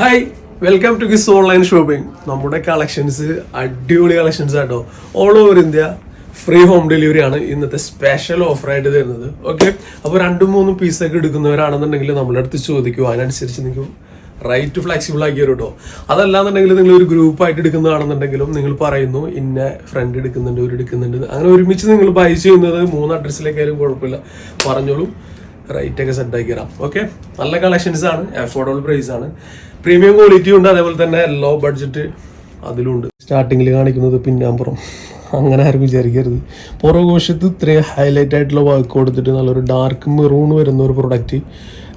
Hi welcome to ഗിസ് online shopping നമ്മുടെ collections അടിപൊളി കളക്ഷൻസ് ആട്ടോ. All over India free home delivery ആണ് ഇന്നത്തെ സ്പെഷ്യൽ ഓഫർ ആയിട്ട് തരുന്നത്. ഓക്കെ അപ്പോൾ രണ്ടും മൂന്നും പീസൊക്കെ എടുക്കുന്നവരാണെന്നുണ്ടെങ്കിൽ നമ്മളെ അടുത്ത് ചോദിക്കും. അതിനനുസരിച്ച് നിങ്ങൾക്ക് റൈറ്റ് ഫ്ലെക്സിബിൾ ആക്കി തരും കേട്ടോ അതല്ലാന്നുണ്ടെങ്കിൽ നിങ്ങൾ ഒരു ഗ്രൂപ്പായിട്ട് എടുക്കുന്നതാണെന്നുണ്ടെങ്കിലും നിങ്ങൾ പറയുന്നു ഇന്ന ഫ്രണ്ട് എടുക്കുന്നുണ്ട് ഒരു എടുക്കുന്നുണ്ട്. അങ്ങനെ ഒരുമിച്ച് നിങ്ങൾ ബൈ ചെയ്യുന്നത് മൂന്ന് അഡ്രസ്സിലേക്കായാലും കുഴപ്പമില്ല. പറഞ്ഞോളൂ. റേറ്റ് ഒക്കെ സെറ്റ് ആക്കി തരാം. ഓക്കെ നല്ല കളക്ഷൻസ് ആണ്. അഫോർഡബിൾ പ്രൈസ് ആണ്. പ്രീമിയം ക്വാളിറ്റി ഉണ്ട് അതേപോലെ തന്നെ ലോ ബഡ്ജറ്റ് അതിലുണ്ട്. സ്റ്റാർട്ടിങ്ങിൽ കാണിക്കുന്നത് പിന്നാമ്പുറം. അങ്ങനെ ആരും വിചാരിക്കരുത്. പുറകോശത്ത് ഇത്രയും ഹൈലൈറ്റ് ആയിട്ടുള്ള വർക്ക് കൊടുത്തിട്ട് നല്ലൊരു ഡാർക്ക് മെറൂൺ വരുന്ന ഒരു പ്രൊഡക്റ്റ്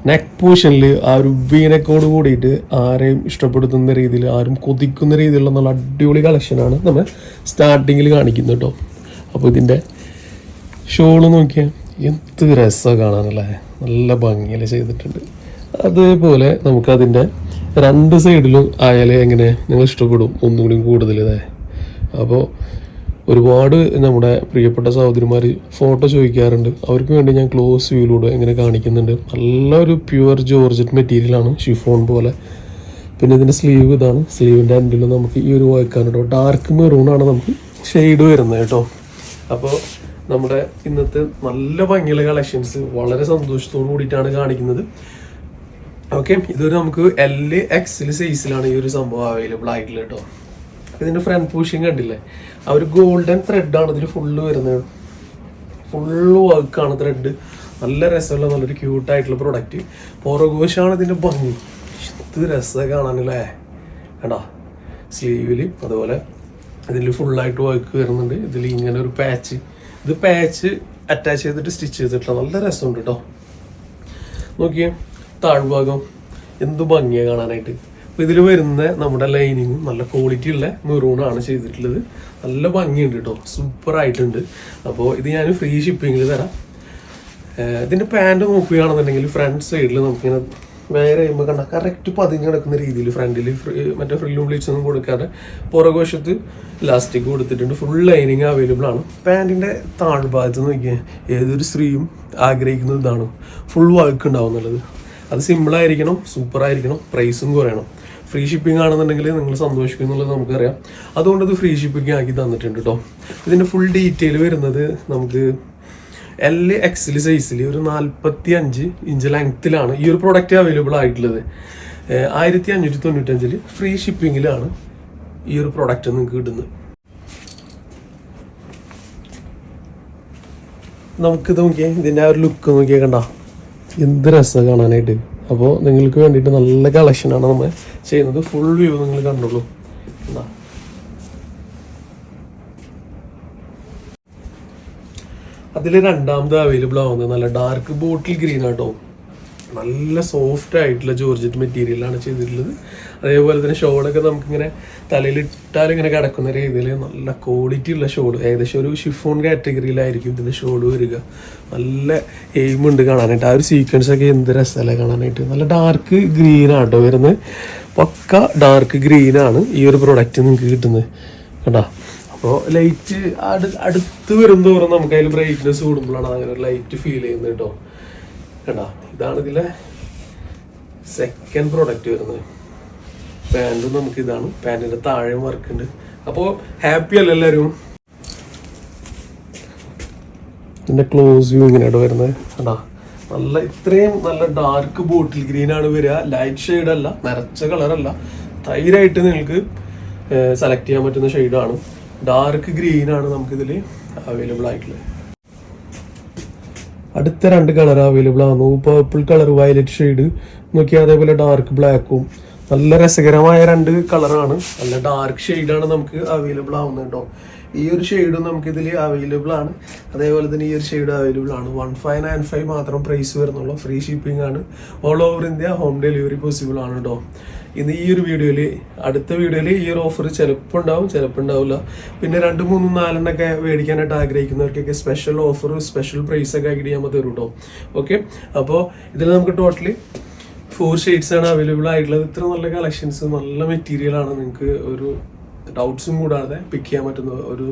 നെക്ക് പോഷനിൽ ആ ഒരു വീനക്കോട് കൂടിയിട്ട് ആരെയും ഇഷ്ടപ്പെടുത്തുന്ന രീതിയിൽ ആരും കൊതിക്കുന്ന രീതിയിലുള്ള നല്ല അടിപൊളി കളക്ഷനാണ് നമ്മൾ സ്റ്റാർട്ടിങ്ങിൽ കാണിക്കുന്നത് കേട്ടോ അപ്പോൾ ഇതിന്റെ ഷോൾ നോക്കിയാൽ എന്ത് രസമാണ് കാണാനല്ലേ? നല്ല ഭംഗിയിൽ ചെയ്തിട്ടുണ്ട്. അതേപോലെ നമുക്കതിന്റെ രണ്ട് സൈഡിലും ആയാലേ എങ്ങനെ നിങ്ങൾ ഇഷ്ടപ്പെടും ഒന്നുകൂടി കൂടുതൽ അതെ അപ്പോൾ ഒരുപാട് നമ്മുടെ പ്രിയപ്പെട്ട സഹോദരിമാർ ഫോട്ടോ ചോദിക്കാറുണ്ട്. അവർക്ക് വേണ്ടി ഞാൻ ക്ലോസ് വ്യൂയിലൂടെ ഇങ്ങനെ കാണിക്കുന്നുണ്ട്. നല്ലൊരു പ്യുവർ ജോർജറ്റ് മെറ്റീരിയലാണ് ഷിഫോൺ പോലെ. പിന്നെ ഇതിന്റെ സ്ലീവ് ഇതാണ്. സ്ലീവിന്റെ എൻഡിൽ നമുക്ക് ഈ ഒരു വർക്കാണ് കേട്ടോ ഡാർക്ക് മെറൂണാണ് നമുക്ക് ഷെയ്ഡ് വരുന്നത് കേട്ടോ അപ്പോൾ നമ്മുടെ ഇന്നത്തെ നല്ല ഭംഗിയുള്ള കളക്ഷൻസ് വളരെ സന്തോഷത്തോടു കൂടിയിട്ടാണ് കാണിക്കുന്നത്. ഓക്കെ ഇതൊരു നമുക്ക് എൽ എക്സിൽ സൈസിലാണ് ഈ ഒരു സംഭവം അവൈലബിൾ ആയിട്ടുള്ളത് കേട്ടോ. ഇതിന്റെ ഫ്രണ്ട് പൂഷിങ് കണ്ടില്ലേ? ആ ഒരു ഗോൾഡൻ ത്രെഡാണ് ഇതിൽ ഫുള്ള് വരുന്നത്. ഫുള്ള് വർക്കാണ് ത്രെഡ് നല്ല രസമുള്ള നല്ലൊരു ക്യൂട്ടായിട്ടുള്ള പ്രൊഡക്റ്റ് പുറകോശാണ് ഇതിന്റെ ഭംഗി. ഇത് രസം കാണാനല്ലേ? കണ്ടാ? സ്ലീവിൽ അതുപോലെ ഇതിൽ ഫുള്ളായിട്ട് വർക്ക് വരുന്നുണ്ട്. ഇതിൽ ഇങ്ങനെ ഒരു പാച്ച് ഇത് പാച്ച് അറ്റാച്ച് ചെയ്തിട്ട് സ്റ്റിച്ച് ചെയ്തിട്ടുള്ള നല്ല രസമുണ്ട് കേട്ടോ. നോക്കിയേ. താഴ്ഭാഗം എന്ത് ഭംഗിയാണ് കാണാനായിട്ട്. അപ്പോൾ ഇതിൽ വരുന്ന നമ്മുടെ ലൈനിങ്ങും നല്ല ക്വാളിറ്റി ഉള്ള മെറൂണാണ് ചെയ്തിട്ടുള്ളത്. നല്ല ഭംഗിയുണ്ട് കേട്ടോ സൂപ്പർ ആയിട്ടുണ്ട്. അപ്പോൾ ഇത് ഞാൻ ഫ്രീ ഷിപ്പിങ്ങിൽ തരാം. ഇതിന്റെ ഇതിന്റെ പാന്റ് നോക്കുകയാണെന്നുണ്ടെങ്കിൽ ഫ്രണ്ട് സൈഡിൽ നമുക്കിങ്ങനെ വേറെ ചെയ്യുമ്പോൾ കണ്ട കറക്റ്റ് പതിഞ്ഞ് കിടക്കുന്ന രീതിയിൽ ഫ്രണ്ടിൽ മറ്റേ ഫ്രില്ലും ഒന്നും കൊടുക്കാതെ പുറകുവശത്ത് ഇലാസ്റ്റിക് കൊടുത്തിട്ടുണ്ട്. ഫുൾ ലൈനിങ് അവൈലബിൾ ആണ്. പാന്റിന്റെ താഴ്ഭാഗത്ത് നോക്കിയാൽ ഏതൊരു സ്ത്രീയും ആഗ്രഹിക്കുന്ന ഇതാണ്. ഫുൾ വർക്ക് ഉണ്ടാവും എന്നുള്ളത്. അത് സൂപ്പർ ആയിരിക്കണം പ്രൈസും കുറയണം. ഫ്രീ ഷിപ്പിംഗ് ആണെന്നുണ്ടെങ്കിൽ നിങ്ങൾ സന്തോഷിക്കും എന്നുള്ളത് നമുക്കറിയാം. അതുകൊണ്ട് ഇത് ഫ്രീ ഷിപ്പിംഗ് ആക്കി തന്നിട്ടുണ്ട് കേട്ടോ ഇതിന്റെ ഫുൾ ഡീറ്റെയിൽ വരുന്നത് നമുക്ക് എൽ എക്സിൽ സൈസിൽ ഒരു നാൽപ്പത്തി അഞ്ച് ഇഞ്ച് ലെങ്ത്തിലാണ് ഈ ഒരു പ്രോഡക്റ്റ് അവൈലബിൾ ആയിട്ടുള്ളത്. ആയിരത്തി അഞ്ഞൂറ്റി തൊണ്ണൂറ്റഞ്ചിൽ ഫ്രീ ഷിപ്പിങ്ങിലാണ് ഈ ഒരു പ്രോഡക്റ്റ് നിങ്ങൾക്ക് കിട്ടുന്നത്. നമുക്കിത് നോക്കിയേ ഇതിന്റെ ആ ഒരു ലുക്ക് നോക്കിയേ കണ്ട? എന്ത് രസമാണ് കാണാനായിട്ട്. അപ്പോൾ നിങ്ങൾക്ക് വേണ്ടിയിട്ട് നല്ല കളക്ഷനാണ് നമ്മൾ ചെയ്യുന്നത്. ഫുൾ വ്യൂ നിങ്ങൾ കണ്ടോളൂ. എന്താ അതിൽ രണ്ടാമത് അവൈലബിൾ ആവുന്നത് നല്ല ഡാർക്ക് ബോട്ടിൽ ഗ്രീൻ ആട്ടോ നല്ല സോഫ്റ്റ് ആയിട്ടുള്ള ജോർജറ്റ് മെറ്റീരിയലാണ് ചെയ്തിട്ടുള്ളത്. അതേപോലെ തന്നെ ഷോളൊക്കെ നമുക്കിങ്ങനെ തലയിൽ ഇട്ടാൽ ഇങ്ങനെ കിടക്കുന്ന രീതിയിൽ നല്ല ക്വാളിറ്റി ഉള്ള ഷോൾ ഏകദേശം ഒരു ഷിഫോൺ കാറ്റഗറിയിലായിരിക്കും ഇതിന്റെ ഷോൾ വരിക. നല്ല എയിമുണ്ട് കാണാനായിട്ട്. ആ ഒരു സീക്വൻസ് ഒക്കെ എന്ത് രസമല്ലേ കാണാനായിട്ട്. നല്ല ഡാർക്ക് ഗ്രീൻ ആട്ടോ വരുന്നത് പക്ക ഡാർക്ക് ഗ്രീനാണ് ഈ ഒരു പ്രൊഡക്റ്റ് നിങ്ങൾക്ക് കിട്ടുന്നത്. കേട്ടോ അപ്പോൾ ലൈറ്റ് അടു അടുത്ത് വരുന്നതോറും നമുക്ക് അതിൽ ബ്രൈറ്റ്നെസ് കൂടുമ്പോഴാണ് അങ്ങനെ ഒരു ലൈറ്റ് ഫീൽ ചെയ്യുന്നത് കേട്ടോ കേട്ടോ ഇതാണ് ഇതിലെ സെക്കൻഡ് പ്രോഡക്റ്റ് വരുന്നത്. പാന്റും നമുക്ക് ഇതാണ് പാന്റിന്റെ താഴെ വർക്ക് ഉണ്ട് അപ്പോൾ ഹാപ്പി അല്ല എല്ലാവരും ഇതിന്റെ ക്ലോസ് വ്യൂ ഇങ്ങനെയാണ് വരുന്നത്. കണ്ടാ? നല്ല ഇത്രയും നല്ല ഡാർക്ക് ബോട്ടിൽ ഗ്രീൻ ആണ് വരിക. ലൈറ്റ് ഷെയ്ഡ് അല്ല നിറച്ച കളറല്ല തൈരായിട്ട് നിങ്ങൾക്ക് സെലക്ട് ചെയ്യാൻ പറ്റുന്ന ഷെയ്ഡാണ് ഡാർക്ക് ഗ്രീൻ ആണ് നമുക്കിതിൽ അവൈലബിൾ ആയിട്ടുള്ളത്. അടുത്ത രണ്ട് കളർ അവൈലബിൾ ആണ്. പേർപ്പിൾ കളർ വയലറ്റ് ഷെയ്ഡ് നോക്കിയാൽ അതേപോലെ ഡാർക്ക് ബ്ലാക്കും നല്ല രസകരമായ രണ്ട് കളറാണ്. നല്ല ഡാർക്ക് ഷെയ്ഡാണ് നമുക്ക് അവൈലബിൾ ആവുന്നത് കേട്ടോ ഈ ഒരു ഷെയ്ഡും നമുക്ക് ഇതിൽ അവൈലബിൾ ആണ്. അതേപോലെ തന്നെ ഈ ഒരു ഷെയ്ഡ് അവൈലബിൾ ആണ്. വൺ ഫൈവ് നയൻ ഫൈവ് മാത്രം പ്രൈസ് വരുന്നുള്ളൂ. ഫ്രീ ഷിപ്പിംഗ് ആണ്. All over India home delivery possible ആണ് കേട്ടോ ഇന്ന് ഈ ഒരു വീഡിയോയിൽ അടുത്ത വീഡിയോയിൽ ഈ ഒരു ഓഫർ ചിലപ്പോൾ ഉണ്ടാവും ചിലപ്പോൾ ഉണ്ടാവില്ല. പിന്നെ രണ്ട് മൂന്നും നാലെണ്ണൊക്കെ മേടിക്കാനായിട്ട് ആഗ്രഹിക്കുന്നവർക്കൊക്കെ സ്പെഷ്യൽ ഓഫർ സ്പെഷ്യൽ പ്രൈസൊക്കെ ആയിട്ട് ചെയ്യാൻ പറ്റും കേട്ടോ ഓക്കെ അപ്പോൾ ഇതിൽ നമുക്ക് ടോട്ടലി ഫോർ ഷെയ്ഡ്സ് ആണ് അവൈലബിൾ ആയിട്ടുള്ളത്. ഇത്ര നല്ല കളക്ഷൻസ് നല്ല മെറ്റീരിയൽ ആണ് നിങ്ങൾക്ക് ഒരു ഡൗട്ട്സും കൂടാതെ പിക്ക് ചെയ്യാൻ പറ്റുന്ന ഒരു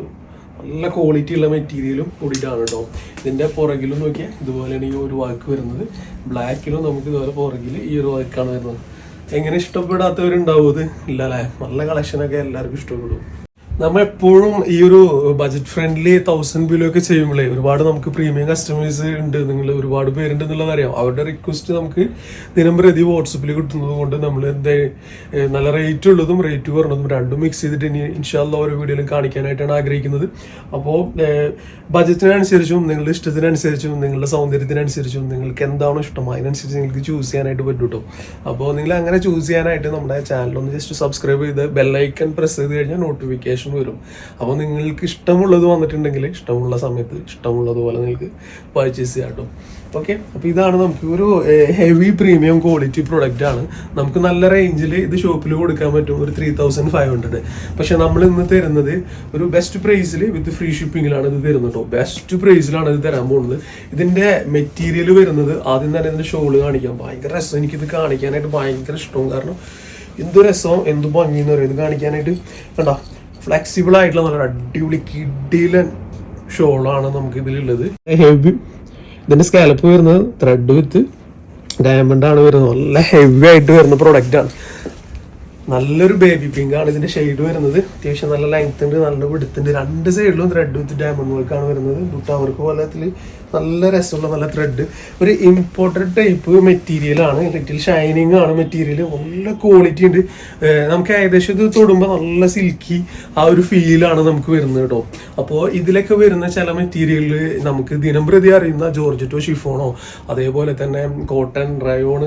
നല്ല ക്വാളിറ്റി ഉള്ള മെറ്റീരിയലും കൂടിയിട്ടാണ് കേട്ടോ ഇതിന്റെ പുറകിലും നോക്കിയാൽ ഇതുപോലെയാണ് ഈ ഒരു വാക്ക് വരുന്നത്. ബ്ലാക്കിലും നമുക്ക് ഇതുപോലെ പുറകിൽ ഈ ഒരു വർക്കാണ് വരുന്നത്. എങ്ങനെ ഇഷ്ടപ്പെടാത്തവരുണ്ടാവും ഇത്? ഇല്ല അല്ലേ നല്ല കളക്ഷനൊക്കെ എല്ലാവർക്കും ഇഷ്ടപ്പെടും. നമ്മൾ എപ്പോഴും ഈ ഒരു ബജറ്റ് ഫ്രണ്ട്ലി തൗസൻഡ് ബിലോ ഒക്കെ ചെയ്യുമ്പോഴേ ഒരുപാട് നമുക്ക് പ്രീമിയം കസ്റ്റമേഴ്സ് ഉണ്ട് നിങ്ങൾ ഒരുപാട് പേരുണ്ട് എന്നുള്ളത് അറിയാം. അവരുടെ റിക്വസ്റ്റ് നമുക്ക് ദിനം പ്രതി വാട്സപ്പിൽ കിട്ടുന്നത് കൊണ്ട് നമ്മൾ എന്താ നല്ല റേറ്റ് ഉള്ളതും റേറ്റ് കുറഞ്ഞതും രണ്ടും മിക്സ് ചെയ്തിട്ട് ഇനി ഇൻഷാല്ല ഓരോ വീഡിയോയിലും കാണിക്കാനായിട്ടാണ് ആഗ്രഹിക്കുന്നത്. അപ്പോൾ ബജറ്റിനനുസരിച്ചും നിങ്ങളുടെ ഇഷ്ടത്തിനനുസരിച്ചും നിങ്ങളുടെ സൗന്ദര്യത്തിനനുസരിച്ചും നിങ്ങൾക്ക് എന്താണോ ഇഷ്ടം അതിനനുസരിച്ച് നിങ്ങൾക്ക് ചൂസ് ചെയ്യാനായിട്ട് പറ്റും കേട്ടോ അപ്പോൾ നിങ്ങൾ അങ്ങനെ ചൂസ് ചെയ്യാനായിട്ട് നമ്മുടെ ചാനലൊന്ന് ജസ്റ്റ് സബ്സ്ക്രൈബ് ചെയ്ത് ബെല്ലൈക്കൺ പ്രസ് ചെയ്ത് കഴിഞ്ഞാൽ നോട്ടിഫിക്കേഷൻ വരും. അപ്പോൾ നിങ്ങൾക്ക് ഇഷ്ടമുള്ളത് വന്നിട്ടുണ്ടെങ്കിൽ ഇഷ്ടമുള്ള സമയത്ത് ഇഷ്ടമുള്ളതുപോലെ നിങ്ങൾക്ക് പർച്ചേസ് ചെയ്യാം കേട്ടോ. ഓക്കെ അപ്പോൾ ഇതാണ് നമുക്ക് ഒരു ഹെവി പ്രീമിയം ക്വാളിറ്റി പ്രൊഡക്റ്റ് ആണ്. നമുക്ക് നല്ല റേഞ്ചിൽ ഇത് ഷോപ്പിൽ കൊടുക്കാൻ പറ്റും. ഒരു ത്രീ തൗസൻഡ് ഫൈവ് ഹൺഡ്രഡ് പക്ഷേ നമ്മൾ ഇന്ന് തരുന്നത് ഒരു ബെസ്റ്റ് പ്രൈസിൽ വിത്ത് ഫ്രീ ഷിപ്പിങ്ങിലാണ് ഇത് തരുന്നത് കേട്ടോ. ബെസ്റ്റ് പ്രൈസിലാണ് ഇത് തരാൻ പോകുന്നത്. ഇതിന്റെ മെറ്റീരിയൽ വരുന്നത് ആദ്യം തന്നെ ഇതിന്റെ ഷോൾ കാണിക്കാം. ഭയങ്കര രസം. എനിക്കിത് കാണിക്കാനായിട്ട് ഭയങ്കര ഇഷ്ടവും. കാരണം എന്ത് രസവും എന്ത് ഭംഗി എന്ന് പറയുന്നത് കാണിക്കാനായിട്ട് കണ്ടോ ഫ്ലെക്സിബിൾ ആയിട്ടുള്ള നല്ലൊരു അടിപൊളി കിഡിലൻ ഷോളാണ് നമുക്ക് ഇതിലുള്ളത്. ഹെവി ഇതിന്റെ സ്കാലപ്പ് വരുന്നത് ത്രെഡ് വിത്ത് ഡയമണ്ട് ആണ് വരുന്നത്. നല്ല ഹെവി ആയിട്ട് വരുന്ന പ്രോഡക്റ്റ് ആണ്. നല്ലൊരു ബേബി പിങ്ക് ആണ് ഇതിന്റെ ഷെയ്ഡ് വരുന്നത്. അത്യാവശ്യം നല്ല ലെങ്ത് ഉണ്ട് നല്ല വിടുത്തുണ്ട് രണ്ട് സൈഡിലും ത്രെഡ് വിത്ത് ഡയമണ്ട് വർക്കാണ് വരുന്നത്. ബുട്ടാവർക്ക് പോലത്തിൽ നല്ല രസമുള്ള നല്ല ത്രെഡ് ഒരു ഇമ്പോർട്ടഡ് ടൈപ്പ് മെറ്റീരിയൽ ആണ്. ലിറ്റിൽ ഷൈനിങ് ആണ് മെറ്റീരിയൽ നല്ല ക്വാളിറ്റി ഉണ്ട്. നമുക്ക് ഏകദേശം ഇത് തൊടുമ്പോൾ നല്ല സിൽക്കി ആ ഒരു ഫീലാണ് നമുക്ക് വരുന്നത് കേട്ടോ. അപ്പോൾ ഇതിലൊക്കെ വരുന്ന ചില മെറ്റീരിയലിൽ നമുക്ക് ദിനം പ്രതി അറിയുന്ന ജോർജറ്റോ ഷിഫോണോ അതേപോലെ തന്നെ കോട്ടൺ റയോൺ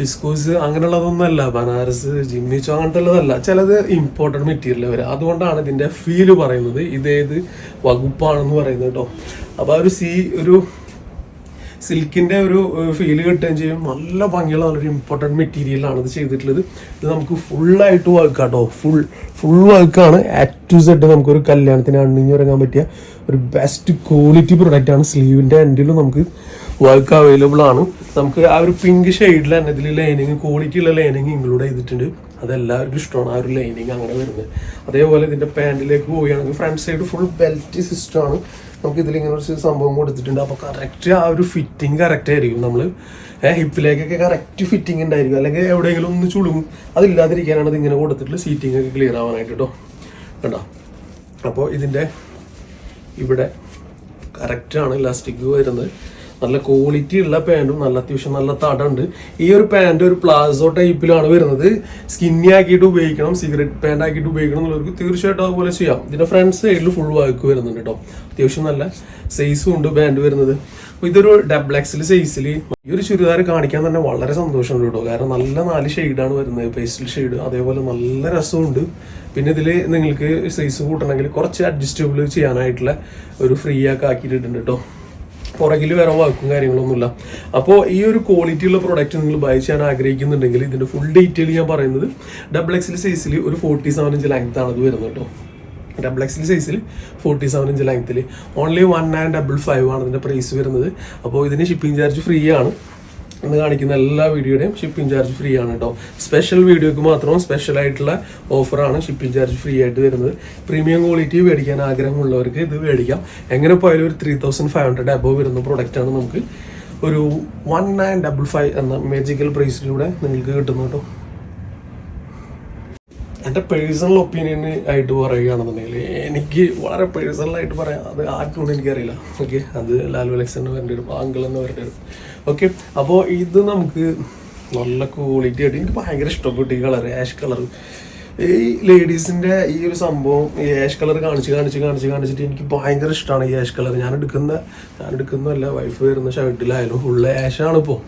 വിസ്കോസ് അങ്ങനെയുള്ളതൊന്നുമല്ല. ബനാറസ് ജിമ്മിച്ചോ അങ്ങനത്തെ ഉള്ളതല്ല ചിലത് ഇമ്പോർട്ടന്റ് മെറ്റീരിയൽ വരിക അതുകൊണ്ടാണ് ഇതിന്റെ ഫീൽ പറയുന്നത്. ഇതേത് വകുപ്പാണെന്ന് പറയുന്നത് കേട്ടോ. അപ്പോൾ ആ ഒരു സീ ഒരു സിൽക്കിന്റെ ഒരു ഫീൽ കിട്ടുകയും ചെയ്യും. നല്ല ഭംഗിയുള്ള നല്ലൊരു ഇമ്പോർട്ടന്റ് മെറ്റീരിയലാണ് ഇത് ചെയ്തിട്ടുള്ളത്. ഇത് നമുക്ക് ഫുള്ളായിട്ട് കേട്ടോ ഫുൾ ഫുൾ വർക്കാണ് ആറ്റ് ടു സെഡ് നമുക്കൊരു കല്യാണത്തിന് അണിഞ്ഞിറങ്ങാൻ പറ്റിയ ഒരു ബെസ്റ്റ് ക്വാളിറ്റി പ്രൊഡക്റ്റ് ആണ്. സ്ലീവിന്റെ എൻഡിലും നമുക്ക് വർക്ക് അവൈലബിൾ ആണ്. നമുക്ക് ആ ഒരു പിങ്ക് ഷെയ്ഡിൽ തന്നെ ഇതിൽ ലൈനിങ് ക്വാളിറ്റി ഉള്ള ലൈനിങ് ഇൻക്ലൂഡ് ചെയ്തിട്ടുണ്ട്. അതെല്ലാവർക്കും ഇഷ്ടമാണ് ആ ഒരു ലൈനിങ് അങ്ങനെ വരുന്നത്. അതേപോലെ ഇതിന്റെ പാന്റിലേക്ക് പോവുകയാണെങ്കിൽ front side full belt system ആണ്. നമുക്ക് ഇതിൽ ഇങ്ങനെ ഒരു സംഭവം കൊടുത്തിട്ടുണ്ട്. അപ്പോൾ കറക്റ്റ് ആ ഒരു ഫിറ്റിംഗ് കറക്റ്റ് ആയിരിക്കും നമ്മൾ ഹിപ്പിലേക്കൊക്കെ കറക്റ്റ് ഫിറ്റിംഗ് ഉണ്ടായിരിക്കും. അല്ലെങ്കിൽ എവിടെയെങ്കിലും ഒന്ന് ചുളും അതില്ലാതിരിക്കാനാണ് ഇത് ഇങ്ങനെ കൊടുത്തിട്ടുള്ള സീറ്റിംഗ് ഒക്കെ ക്ലിയർ ആവാനായിട്ട് കേട്ടോ കണ്ടോ? അപ്പോൾ ഇതിന്റെ ഇവിടെ കറക്റ്റാണ് ഇലാസ്റ്റിക് വരുന്നത്. നല്ല ക്വാളിറ്റി ഉള്ള പാന്റും നല്ല അത്യാവശ്യം നല്ല തടമുണ്ട്. ഈ ഒരു പാന്റ് ഒരു പ്ലാസോ ടൈപ്പിലാണ് വരുന്നത്. സ്കിന്നി ആക്കിയിട്ട് ഉപയോഗിക്കണം സിഗരറ്റ് പാന്റ് ആക്കിയിട്ട് ഉപയോഗിക്കണം എന്നുള്ളവർക്ക് തീർച്ചയായിട്ടും അതുപോലെ ചെയ്യാം. ഇതിന്റെ ഫ്രണ്ട് സൈഡിൽ ഫുൾ വാക്ക് വരുന്നുണ്ട് കേട്ടോ അത്യാവശ്യം നല്ല സൈസും ഉണ്ട് പാന്റ് വരുന്നത്. അപ്പോൾ ഇതൊരു ഡബിൾ സൈസിൽ ഈ ഒരു ചുരിദാർ കാണിക്കാൻ തന്നെ വളരെ സന്തോഷമുണ്ട് കേട്ടോ കാരണം നല്ല നാല് ഷെയ്ഡാണ് വരുന്നത്. പേസ്റ്റൽ ഷെയ്ഡ് അതേപോലെ നല്ല രസമുണ്ട്. പിന്നെ ഇതിൽ നിങ്ങൾക്ക് സൈസ് കൂട്ടണമെങ്കിൽ കുറച്ച് അഡ്ജസ്റ്റബിൾ ചെയ്യാനായിട്ടുള്ള ഒരു ഫ്രീ ആക്കി ആക്കിയിട്ടുണ്ട് കേട്ടോ പുറകിൽ വേറെ വർക്കും കാര്യങ്ങളൊന്നുമില്ല. അപ്പോൾ ഈ ഒരു ക്വാളിറ്റി ഉള്ള പ്രോഡക്റ്റ് നിങ്ങൾ ബൈ ചെയ്യാൻ ആഗ്രഹിക്കുന്നുണ്ടെങ്കിൽ ഇതിന്റെ ഫുൾ ഡീറ്റെയിൽ ഞാൻ പറയുന്നത് ഡബിൾ എക്സിൽ സൈസിൽ ഒരു ഫോർട്ടി സെവൻ ഇഞ്ച് ലെങ്ത് ആണ് ഇത് വരുന്നത് കേട്ടോ ഡബിൾ എക്സിൽ സൈസിൽ ഫോർട്ടി സെവൻ ഇഞ്ച് ലെങ്ത്തിൽ only one nine double five ആണ് ഇതിന്റെ പ്രൈസ് വരുന്നത്. അപ്പോൾ ഇതിന് ഷിപ്പിംഗ് ചാർജ് ഫ്രീ ആണ്. ഇന്ന് കാണിക്കുന്ന എല്ലാ വീഡിയോയുടെയും ഷിപ്പിംഗ് ചാർജ് ഫ്രീ ആണ് കേട്ടോ സ്പെഷ്യൽ വീഡിയോക്ക് മാത്രം സ്പെഷ്യൽ ആയിട്ടുള്ള ഓഫറാണ് ഷിപ്പിംഗ് ചാർജ് ഫ്രീ ആയിട്ട് വരുന്നത്. പ്രീമിയം ക്വാളിറ്റി മേടിക്കാൻ ആഗ്രഹമുള്ളവർക്ക് ഇത് മേടിക്കാം. എങ്ങനെ പോയാലും ഒരു three thousand five hundred above വരുന്ന പ്രൊഡക്റ്റാണ് നമുക്ക് ഒരു വൺ നയൻ ഡബിൾ ഫൈവ് എന്ന മേജിക്കൽ പ്രൈസിലൂടെ നിങ്ങൾക്ക് കിട്ടുന്നു കേട്ടോ എന്റെ പേഴ്സണൽ ഒപ്പീനിയൻ ആയിട്ട് പറയുകയാണെന്നുണ്ടെങ്കിൽ എനിക്ക് വളരെ പേഴ്സണലായിട്ട് പറയാം. അത് ആർക്കും എനിക്കറിയില്ല. ഓക്കെ അത് ലാലു അലക്സന്റെ വരേണ്ടി വരും അങ്കിൾ എന്ന് വരേണ്ടി വരും ഓക്കെ അപ്പോൾ ഇത് നമുക്ക് നല്ല ക്വാളിറ്റി ആയിട്ട് എനിക്ക് ഭയങ്കര ഇഷ്ടപ്പെട്ടു ഈ കളർ ആഷ് കളർ ഈ ലേഡീസിന്റെ ഈ ഒരു സംഭവം ഈ ആഷ് കളർ കാണിച്ച് കാണിച്ച് കാണിച്ച് കാണിച്ചിട്ട് എനിക്ക് ഭയങ്കര ഇഷ്ടമാണ് ഈ ആഷ് കളർ ഞാൻ എടുക്കുന്ന ഞാൻ എടുക്കുന്നതല്ല വൈഫ് വരുന്ന ഷർട്ടിലായാലും ഫുള്ള് ആഷാണ് ഇപ്പോൾ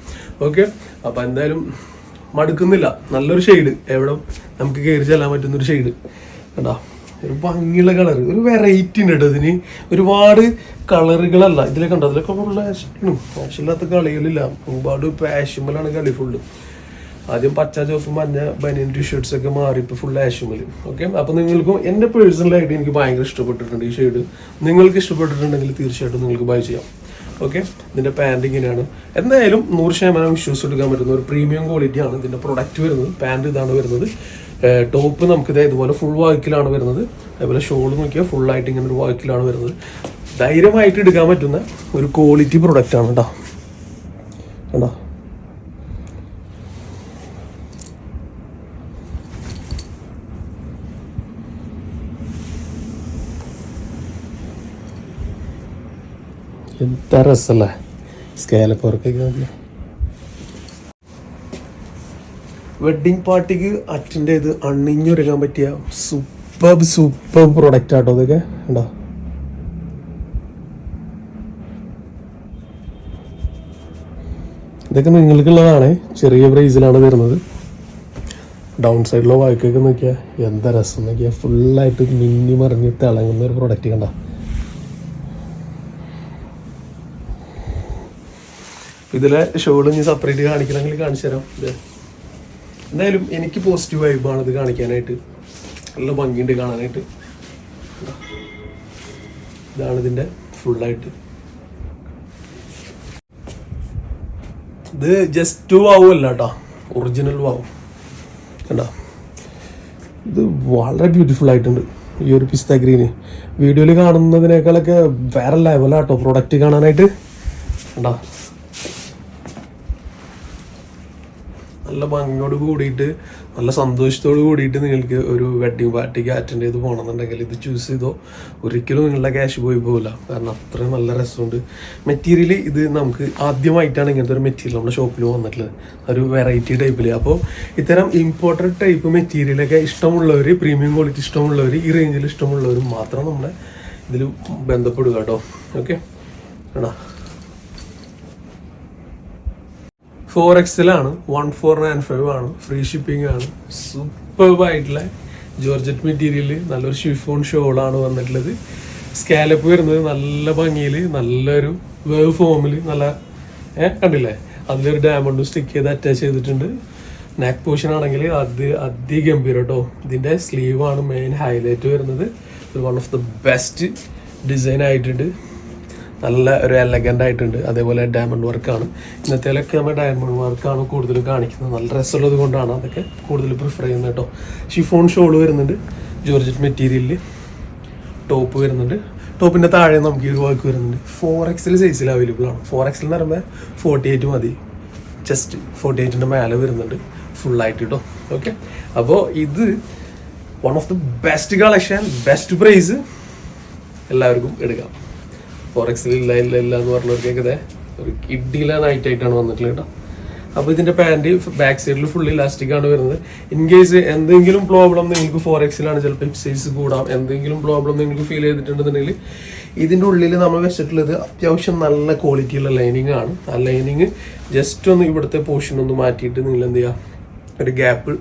ഓക്കെ അപ്പോൾ എന്തായാലും മടുക്കുന്നില്ല. നല്ലൊരു ഷെയ്ഡ് എവിടെ നമുക്ക് കയറി ചെല്ലാൻ പറ്റുന്നൊരു ഷെയ്ഡ് കണ്ടാ? ഒരു ഭംഗിയുള്ള കളർ ഒരു വെറൈറ്റി ഉണ്ട് ഇതിന്. ഒരുപാട് കളറുകളല്ല. ഇതിലെ കണ്ടോ? അതിലൊക്കെ ഫുൾ ആഷിനും ആഷില്ലാത്ത കളികളില്ല. ഒരുപാട് പാഷുമലാണ് കളി ഫുള്ള് ആദ്യം പച്ച ചുവപ്പ് മഞ്ഞ ബനിയൻ ടീഷർട്സ് ഒക്കെ മാറി ഇപ്പൊ ഫുൾ ആഷുമൽ ഓക്കെ അപ്പോൾ നിങ്ങൾക്കും എന്റെ പേഴ്സണലായിട്ട് എനിക്ക് ഭയങ്കര ഇഷ്ടപ്പെട്ടിട്ടുണ്ട് ഈ ഷെയ്ഡ് നിങ്ങൾക്ക് ഇഷ്ടപ്പെട്ടിട്ടുണ്ടെങ്കിൽ തീർച്ചയായിട്ടും നിങ്ങൾക്ക് ബൈ ചെയ്യാം. ഓക്കെ ഇതിന്റെ പാന്റ് ഇങ്ങനെയാണ്. എന്തായാലും നൂറ് ശതമാനം ഇഷ്യൂസ് എടുക്കാൻ പറ്റുന്ന ഒരു പ്രീമിയം ക്വാളിറ്റി ആണ് ഇതിന്റെ പ്രൊഡക്റ്റ് വരുന്നത്. പാന്റ് ഇതാണ് വരുന്നത്. ടോപ്പ് നമുക്ക് ഇതേ ഇതുപോലെ ഫുൾ വാക്കിലാണ് വരുന്നത്. അതേപോലെ ഷോൾ നോക്കിയാൽ ഫുൾ ആയിട്ട് ഇങ്ങനെ ഒരു വാക്കിലാണ് വരുന്നത്. ധൈര്യമായിട്ട് എടുക്കാൻ പറ്റുന്ന ഒരു ക്വാളിറ്റി പ്രൊഡക്റ്റ് ആണ് കേട്ടോ കണ്ടോ? എന്താ രസമല്ലേ സ്കേലപ്പ് വർക്കൊക്കെ നോക്കിയാൽ വെഡിങ് പാർട്ടിക്ക് അച്ഛന്റെ ഇത് അണിഞ്ഞൊരുക്കാൻ പറ്റിയ സൂപ്പർ സൂപ്പർ പ്രൊഡക്റ്റ് ആട്ടോ ഇതൊക്കെ. ഉണ്ടോ ഇതൊക്കെ നിങ്ങൾക്കുള്ളതാണ്. ചെറിയ പ്രൈസിലാണ് തരുന്നത്. ഡൗൺ സൈഡിലോ വായിക്കൊക്കെ നോക്കിയാൽ എന്താ രസം നോക്കിയാൽ ഫുള്ളായിട്ട് മിന്നി മറിഞ്ഞ് തിളങ്ങുന്ന ഒരു പ്രൊഡക്റ്റ് കണ്ട? ഇതിലെ ഷോൾ ഇനി സെപ്പറേറ്റ് കാണിക്കണമെങ്കിൽ കാണിച്ചു തരാം എന്തായാലും എനിക്ക് പോസിറ്റീവ് വൈബാണ് ഇത് കാണിക്കാനായിട്ട്. നല്ല ഭംഗിയുണ്ട് കാണാനായിട്ട്? ഇതാണ് ഇതിന്റെ ഫുള്ളായിട്ട് ഇത് ജസ്റ്റ് അല്ല കേട്ടോ ഒറിജിനൽ വാവ് കണ്ടോ? ഇത് വളരെ ബ്യൂട്ടിഫുൾ ആയിട്ടുണ്ട്. ഈ ഒരു പിസ്ത ഗ്രീന് വീഡിയോയിൽ കാണുന്നതിനേക്കാളൊക്കെ വേറെ ലെവലാട്ടോ പ്രൊഡക്റ്റ് കാണാനായിട്ട്. കണ്ടോ? നല്ല ഭംഗിയോട് കൂടിയിട്ട് നല്ല സന്തോഷത്തോട് കൂടിയിട്ട് നിങ്ങൾക്ക് ഒരു വെഡ്ഡിങ് പാർട്ടിക്ക് അറ്റൻഡ് ചെയ്ത് പോകണമെന്നുണ്ടെങ്കിൽ ഇത് ചൂസ് ചെയ്തോ. ഒരിക്കലും നിങ്ങളുടെ ക്യാഷ് പോയി പോകില്ല കാരണം അത്രയും നല്ല രസമുണ്ട്. മെറ്റീരിയൽ ഇത് നമുക്ക് ആദ്യമായിട്ടാണ് ഇങ്ങനത്തെ ഒരു മെറ്റീരിയൽ നമ്മുടെ ഷോപ്പിൽ വന്നിട്ടുള്ളത്. ഒരു വെറൈറ്റി ടൈപ്പിൽ അപ്പോൾ ഇത്തരം ഇമ്പോർട്ടന്റ് ടൈപ്പ് മെറ്റീരിയലൊക്കെ ഇഷ്ടമുള്ളവർ പ്രീമിയം ക്വാളിറ്റി ഇഷ്ടമുള്ളവർ ഈ റേഞ്ചിൽ ഇഷ്ടമുള്ളവർ മാത്രം നമ്മളെ ഇതിൽ ബന്ധപ്പെടുക കേട്ടോ. ഓക്കെ ആണോ ഫോർ എക്സിലാണ് വൺ ഫോർ നയൻ ഫൈവ് ആണ് ഫ്രീ ഷിപ്പിംഗ് ആണ്. സൂപ്പർബ് ആയിട്ടുള്ള ജോർജറ്റ് മെറ്റീരിയൽ നല്ലൊരു ഷിഫോൺ ഷോളാണ് വന്നിട്ടുള്ളത്. സ്കാലപ്പ് വരുന്നത് നല്ല ഭംഗിയിൽ നല്ലൊരു വേവ് ഫോമിൽ നല്ല കണ്ടില്ലേ? അതിലൊരു ഡയമണ്ടും സ്റ്റിക്ക് ചെയ്ത് അറ്റാച്ച് ചെയ്തിട്ടുണ്ട്. നെക്ക് പോഷൻ ആണെങ്കിൽ അത് അതിഗംഭീരം കേട്ടോ ഇതിന്റെ സ്ലീവാണ് മെയിൻ ഹൈലൈറ്റ് വരുന്നത്. One of the best design ആയിട്ടുണ്ട്. നല്ല ഒരു എലഗന്റ് ആയിട്ടുണ്ട്. അതേപോലെ ഡയമണ്ട് വർക്കാണ് ഇന്നത്തേലൊക്കെ നമ്മൾ ഡയമണ്ട് വർക്കാണ് കൂടുതലും കാണിക്കുന്നത്. നല്ല രസമുള്ളത് കൊണ്ടാണ് അതൊക്കെ കൂടുതൽ പ്രിഫർ ചെയ്യുന്നത് കേട്ടോ. ഷിഫോൺ ഷോൾ വരുന്നുണ്ട്. ജോർജറ്റ് മെറ്റീരിയലിൽ ടോപ്പ് വരുന്നുണ്ട്. ടോപ്പിന്റെ താഴെ നമുക്ക് ഈ വർക്ക് വരുന്നുണ്ട്. ഫോർ എക്സിൽ സൈസിൽ അവൈലബിൾ ആണ്. ഫോർ എക്സിൽ എന്ന് പറയുമ്പോൾ ഫോർട്ടി എയ്റ്റ് മതി. ജസ്റ്റ് ഫോർട്ടി എയ്റ്റിന്റെ മേലെ വരുന്നുണ്ട്. ഫുള്ളായിട്ട് കേട്ടോ. ഓക്കെ അപ്പോൾ ഇത് one of the best collection best price എല്ലാവർക്കും എടുക്കാം. ഫോറക്സിൽ ഇല്ല ഇല്ല ഇല്ല എന്ന് പറഞ്ഞവർക്കൊക്കെ ഒരു കിഡില നൈറ്റ് ആയിട്ടാണ് വന്നിട്ടുള്ളത് കേട്ടോ. അപ്പോൾ ഇതിന്റെ പാന്റ് ബാക്ക് സൈഡിൽ ഫുൾ ഇലാസ്റ്റിക് ആണ് വരുന്നത്. ഇൻ കേസ് എന്തെങ്കിലും പ്രോബ്ലം നിങ്ങൾക്ക് ഫോറക്സിലാണ് ചിലപ്പോൾ ഹിപ് സൈസ് കൂടാം. എന്തെങ്കിലും പ്രോബ്ലം നിങ്ങൾക്ക് ഫീൽ ചെയ്തിട്ടുണ്ടെന്നുണ്ടെങ്കിൽ ഇതിന്റെ ഉള്ളിൽ നമ്മൾ വെച്ചിട്ടുള്ളത് അത്യാവശ്യം നല്ല ക്വാളിറ്റിയുള്ള ലൈനിങ് ആണ്. ആ ലൈനിങ് ജസ്റ്റ് ഒന്ന് ഇവിടുത്തെ പോർഷൻ ഒന്ന് മാറ്റിയിട്ട് നിങ്ങൾ എന്ത് ചെയ്യുക? ഒരു ഗ്യാപ്പ്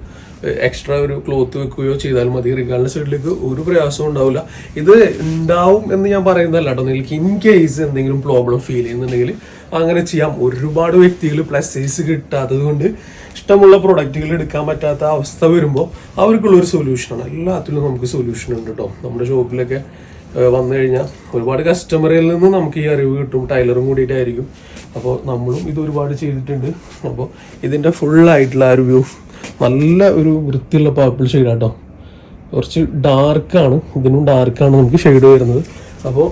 എക്സ്ട്രാ ഒരു ക്ലോത്ത് വെക്കുകയോ ചെയ്താൽ മതി. റിഗാളിന്റെ സൈഡിലേക്ക് ഒരു പ്രയാസവും ഉണ്ടാവില്ല. ഇത് ഉണ്ടാവും എന്ന് ഞാൻ പറയുന്നതല്ല കേട്ടോ. നിങ്ങൾക്ക് ഇൻ കേസ് എന്തെങ്കിലും പ്രോബ്ലം ഫീൽ ചെയ്യുന്നുണ്ടെങ്കിൽ അങ്ങനെ ചെയ്യാം. ഒരുപാട് വ്യക്തികൾ പ്ലസ് സൈസ് കിട്ടാത്തത് കൊണ്ട് ഇഷ്ടമുള്ള പ്രൊഡക്റ്റുകൾ എടുക്കാൻ പറ്റാത്ത അവസ്ഥ വരുമ്പോൾ അവർക്കുള്ളൊരു സൊല്യൂഷനാണ് എല്ലാത്തിലും നമുക്ക് സൊല്യൂഷൻ ഉണ്ട് കേട്ടോ. നമ്മുടെ ഷോപ്പിലൊക്കെ വന്നു കഴിഞ്ഞാൽ ഒരുപാട് കസ്റ്റമറിൽ നിന്ന് നമുക്ക് ഈ അറിവ് കിട്ടും. ടൈലറും കൂടിയിട്ടായിരിക്കും. അപ്പോൾ നമ്മളും ഇത് ഒരുപാട് ചെയ്തിട്ടുണ്ട്. അപ്പോൾ ഇതിന്റെ ഫുള്ളായിട്ടുള്ള ആ ഒരു വ്യൂ നല്ല ഒരു വൃത്തിയുള്ള പാപ്പിൾ ഷെയ്ഡ് ആട്ടോ. കുറച്ച് ഡാർക്കാണ് ഇതിനും ഡാർക്കാണ് നമുക്ക് ഷെയ്ഡ് വരുന്നത്. അപ്പോൾ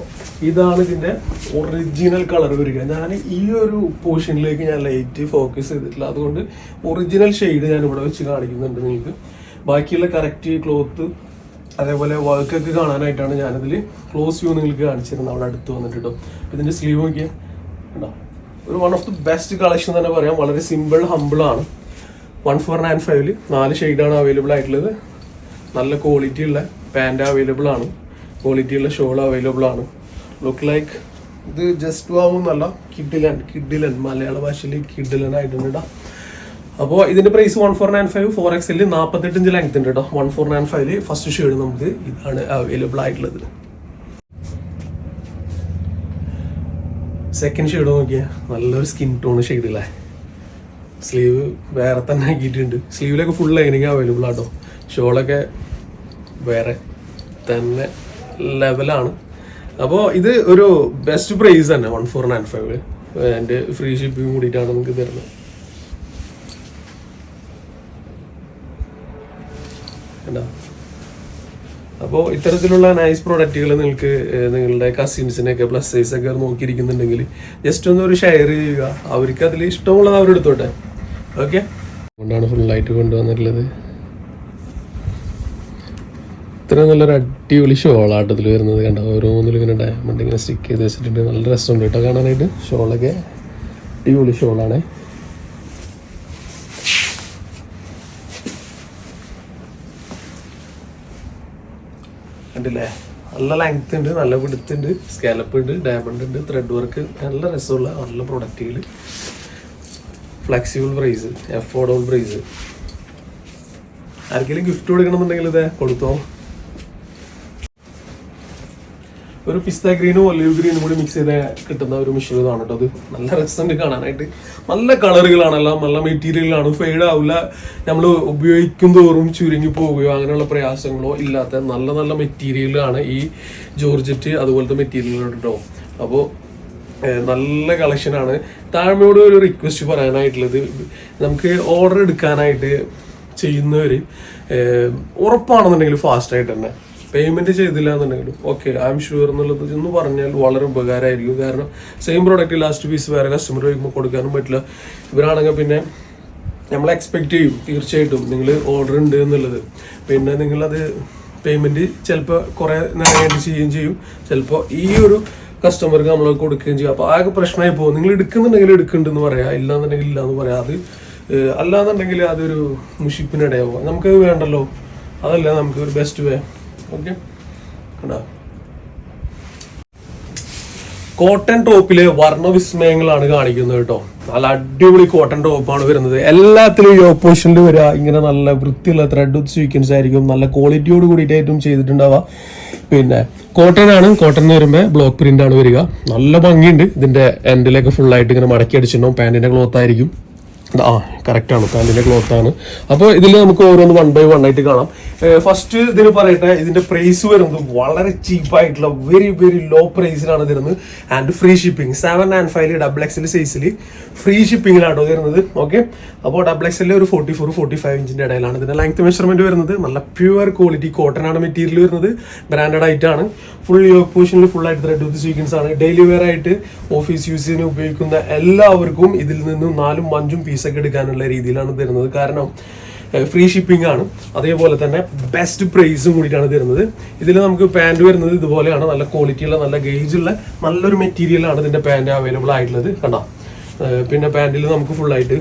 ഇതാണ് ഇതിന്റെ ഒറിജിനൽ കളർ വരിക. ഞാൻ ഈ ഒരു പോർഷനിലേക്ക് ഞാൻ ലൈറ്റ് ഫോക്കസ് ചെയ്തിട്ടില്ല. അതുകൊണ്ട് ഒറിജിനൽ ഷെയ്ഡ് ഞാൻ ഇവിടെ വെച്ച് കാണിക്കുന്നുണ്ട് നിങ്ങൾക്ക്. ബാക്കിയുള്ള കറക്റ്റ് ക്ലോത്ത് അതേപോലെ വർക്കൊക്കെ കാണാനായിട്ടാണ് ഞാനതിൽ ക്ലോസ് വ്യൂ നിങ്ങൾക്ക് കാണിച്ചിരുന്നത്. അവിടെ അടുത്ത് വന്നിട്ട് കേട്ടോ ഇതിന്റെ സ്ലീവ് നോക്കിയാൽ കേട്ടോ ഒരു one of the best collection തന്നെ പറയാം. വളരെ സിമ്പിൾ ഹമ്പിൾ ആണ്. വൺ ഫോർ നയൻ ഫൈവിൽ നാല് ഷെയ്ഡാണ് അവൈലബിൾ ആയിട്ടുള്ളത്. നല്ല ക്വാളിറ്റി ഉള്ള പാന്റ് അവൈലബിൾ ആണ്. ക്വാളിറ്റി ഉള്ള ഷോൾ അവൈലബിൾ ആണ്. ലുക്ക് ലൈക്ക് ഇത് ജസ്റ്റ് വാങ്ങുന്നല്ല കിഡിലൻ കിഡിലൻ മലയാള ഭാഷയിൽ കിഡിലൻ ആയിട്ടുണ്ട് അപ്പോൾ ഇതിന്റെ price one four nine five four XL നാൽപ്പത്തെട്ട് ഇഞ്ച് ലെങ്ത് ഉണ്ട് കേട്ടോ വൺ ഫോർ നയൻ ഫൈവിൽ ഫസ്റ്റ് ഷെയ്ഡ് നമുക്ക് ഇതാണ് അവൈലബിൾ ആയിട്ടുള്ളത്. സെക്കൻഡ് ഷെയ്ഡ് നോക്കിയാൽ നല്ലൊരു സ്കിൻ ടോൺ ഷെയ്ഡില്ലേ സ്ലീവ് വേറെ തന്നെ ആക്കിയിട്ടുണ്ട്. സ്ലീവിലൊക്കെ ഫുൾ ലൈനിങ് അവൈലബിൾ ആട്ടോ. ഷോളൊക്കെ വേറെ തന്നെ ലെവലാണ് അപ്പോൾ ഇത് ഒരു ബെസ്റ്റ് പ്രൈസ് തന്നെ വൺ ഫോർ നയൻ ഫൈവ് എന്റെ ഫ്രീ ഷിപ്പിംഗ് കൂടിയിട്ടാണ് നമുക്ക് തരുന്നത്. അപ്പോൾ ഇത്തരത്തിലുള്ള നൈസ് പ്രോഡക്റ്റുകൾ നിങ്ങൾക്ക് നിങ്ങളുടെ കസിൻസിനൊക്കെ പ്ലസ് സൈസൊക്കെ നോക്കിയിരിക്കുന്നുണ്ടെങ്കിൽ ജസ്റ്റ് ഒന്ന് ഒരു ഷെയർ ചെയ്യുക. അവർക്ക് അതിൽ ഇഷ്ടമുള്ളത് അവരെടുത്തോട്ടെ. ഓക്കെ അതുകൊണ്ടാണ് ഫുള്ളായിട്ട് കൊണ്ടുവന്നിട്ടുള്ളത്. ഇത്ര നല്ലൊരു അടിപൊളി ഷോളാട്ടത്തിൽ വരുന്നത് കണ്ടോ? ഓരോന്നിലും ഇങ്ങനെ ഡയമണ്ട് ഇങ്ങനെ സ്റ്റിക്ക് ചെയ്ത് വെച്ചിട്ടുണ്ട്. നല്ല രസമുണ്ട് കേട്ടോ കാണാനായിട്ട്. ഷോളൊക്കെ അടിപൊളി ഷോളാണ് കണ്ടില്ലേ? നല്ല ലെങ്ത് ഉണ്ട് നല്ല പിടുത്തുണ്ട് സ്കാലപ്പ് ഉണ്ട് ഡയമണ്ട് ഉണ്ട് ത്രെഡ് വർക്ക് നല്ല രസമുള്ള നല്ല പ്രൊഡക്റ്റുകൾ ഫ്ലെക്സിബിൾ പ്രൈസ് അഫോർഡബിൾ പ്രൈസ് ആർക്കെങ്കിലും ഗിഫ്റ്റ് കൊടുക്കണമെന്നുണ്ടെങ്കിൽ ഇതേ കൊടുത്തോ. ഒരു പിസ്ത ഗ്രീനും ഒലിവ് ഗ്രീനും കൂടി മിക്സ് ചെയ്ത് കിട്ടുന്ന ഒരു മിശ്രിതമാണ് കേട്ടോ അത് നല്ല രസമുണ്ട് കാണാനായിട്ട്. നല്ല കളറുകളാണല്ലോ നല്ല മെറ്റീരിയലാണ് ഫെയ്ഡ് ആവില്ല നമ്മൾ ഉപയോഗിക്കും തോറും ചുരുങ്ങി പോവുകയോ അങ്ങനെയുള്ള പ്രയാസങ്ങളോ ഇല്ലാത്ത നല്ല നല്ല മെറ്റീരിയലാണ് ഈ ജോർജറ്റ് അതുപോലത്തെ മെറ്റീരിയലുകൾ കേട്ടോ അപ്പോൾ നല്ല കളക്ഷനാണ് താഴ്മയോട് ഒരു റിക്വസ്റ്റ് പറയാനായിട്ടുള്ളത്. നമുക്ക് ഓർഡർ എടുക്കാനായിട്ട് ചെയ്യുന്നവർ ഉറപ്പാണെന്നുണ്ടെങ്കിൽ ഫാസ്റ്റായിട്ട് തന്നെ. പേയ്മെന്റ് ചെയ്തില്ല എന്നുണ്ടെങ്കിലും ഓക്കെ ഐ എം ഷുവർ എന്നുള്ളത് എന്ന് പറഞ്ഞാൽ വളരെ ഉപകാരമായിരിക്കും. കാരണം സെയിം പ്രോഡക്റ്റ് ലാസ്റ്റ് പീസ് വേറെ കസ്റ്റമർ വയ്ക്കുമ്പോൾ കൊടുക്കാനും പറ്റില്ല. ഇവരാണെങ്കിൽ പിന്നെ നമ്മൾ എക്സ്പെക്ട് ചെയ്യും. തീർച്ചയായിട്ടും നിങ്ങൾ ഓർഡർ ഉണ്ട് എന്നുള്ളത്. പിന്നെ നിങ്ങളത് പേയ്മെന്റ് ചിലപ്പോൾ കുറേ നേരമായിട്ട് ചെയ്യുകയും ചെയ്യും. ചിലപ്പോൾ ഈ ഒരു കസ്റ്റമർക്ക് നമ്മൾ കൊടുക്കുകയും ചെയ്യും. അപ്പോൾ ആകെ പ്രശ്നമായി പോകും. നിങ്ങൾ എടുക്കുന്നുണ്ടെങ്കിൽ എടുക്കുന്നുണ്ടെന്ന് പറയാം. ഇല്ലാന്നുണ്ടെങ്കിൽ ഇല്ല എന്ന് പറയാം. അത് അല്ലാന്നുണ്ടെങ്കിൽ അതൊരു മുഷിപ്പിനിടയാവും. നമുക്ക് വേണ്ടല്ലോ. അതല്ല നമുക്ക് ഒരു ബെസ്റ്റ് വേ ഓക്കെ കണ്ടോ? കോട്ടൺ ടോപ്പിൽ വർണവിസ്മയങ്ങളാണ് കാണിക്കുന്നത് കേട്ടോ. നല്ല അടിപൊളി കോട്ടൺ ടോപ്പാണ് വരുന്നത്. എല്ലാത്തിലും ഈ ഓപ്പോസിഷനിൽ വരിക ഇങ്ങനെ നല്ല വൃത്തിയുള്ള ത്രെഡ് സ്വീക്വൻസ് ആയിരിക്കും. നല്ല ക്വാളിറ്റിയോട് കൂടിയിട്ടായിട്ടും ചെയ്തിട്ടുണ്ടാവുക. പിന്നെ കോട്ടൺ ആണ് കോട്ടൺ എന്ന് വരുമ്പോൾ ബ്ലോക്ക് പ്രിന്റ് ആണ് വരിക. നല്ല ഭംഗിയുണ്ട്. ഇതിന്റെ എൻഡിലൊക്കെ ഫുൾ ആയിട്ട് ഇങ്ങനെ മടക്കി അടിച്ചിട്ടുണ്ടാവും. പാന്റിന്റെ ക്ലോത്ത് ആയിരിക്കും. ആ കറക്റ്റ് ആണ്. പാന്റിന്റെ ക്ലോത്ത് ആണ്. അപ്പോൾ ഇതിൽ നമുക്ക് ഓരോന്ന് വൺ ബൈ വൺ ആയിട്ട് കാണാം. ഫസ്റ്റ് ഇതിന് പറയട്ടെ ഇതിന്റെ പ്രൈസ് വരുന്നത് വളരെ ചീപ്പ് ആയിട്ടുള്ള വെരി വെരി ലോ പ്രൈസിലാണ് തരുന്നത്. And free shipping seven and five double XL സൈസിൽ ഫ്രീ ഷിപ്പിംഗിലാണോ തരുന്നത്. ഓക്കെ അപ്പോൾ ഡബിൾ എക്സിൽ ഒരു ഫോർട്ടി ഫോർ ഫോർട്ടി ഫൈവ് ഇഞ്ചിന്റെ ഇടയിലാണ്. ഇതിന്റെ ലെങ്ത് മെഷർമെന്റ് വരുന്നത്. നല്ല പ്യുവർ ക്വാളിറ്റി കോട്ടൺ ആണ് മെറ്റീരിയൽ വരുന്നത്. ബ്രാൻഡഡ് ആയിട്ടാണ് ഫുൾ യോഗ പോഷനിൽ ഫുൾ ആയിട്ട് ത്രെഡ് വിത്ത് സീക്വൻസ് ആണ്. ഡെയിലി വെയർ ആയിട്ട് ഓഫീസ് യൂസിന് ഉപയോഗിക്കുന്ന എല്ലാവർക്കും ഇതിൽ നിന്നും നാലും അഞ്ചും പീസൊക്കെ എടുക്കാനുള്ള രീതിയിലാണ് തരുന്നത്. കാരണം ഫ്രീ ഷിപ്പിംഗ് ആണ്. അതേപോലെ തന്നെ ബെസ്റ്റ് പ്രൈസും കൂടിയിട്ടാണ് തരുന്നത്. ഇതിൽ നമുക്ക് പാന്റ് വരുന്നത് ഇതുപോലെയാണ്. നല്ല ക്വാളിറ്റിയുള്ള നല്ല ഗേജുള്ള നല്ലൊരു മെറ്റീരിയലാണ് ഇതിന്റെ പാന്റ് അവൈലബിൾ ആയിട്ടുള്ളത്. കണ്ടാ? പിന്നെ പാൻറിൽ നമുക്ക് ഫുള്ളായിട്ട്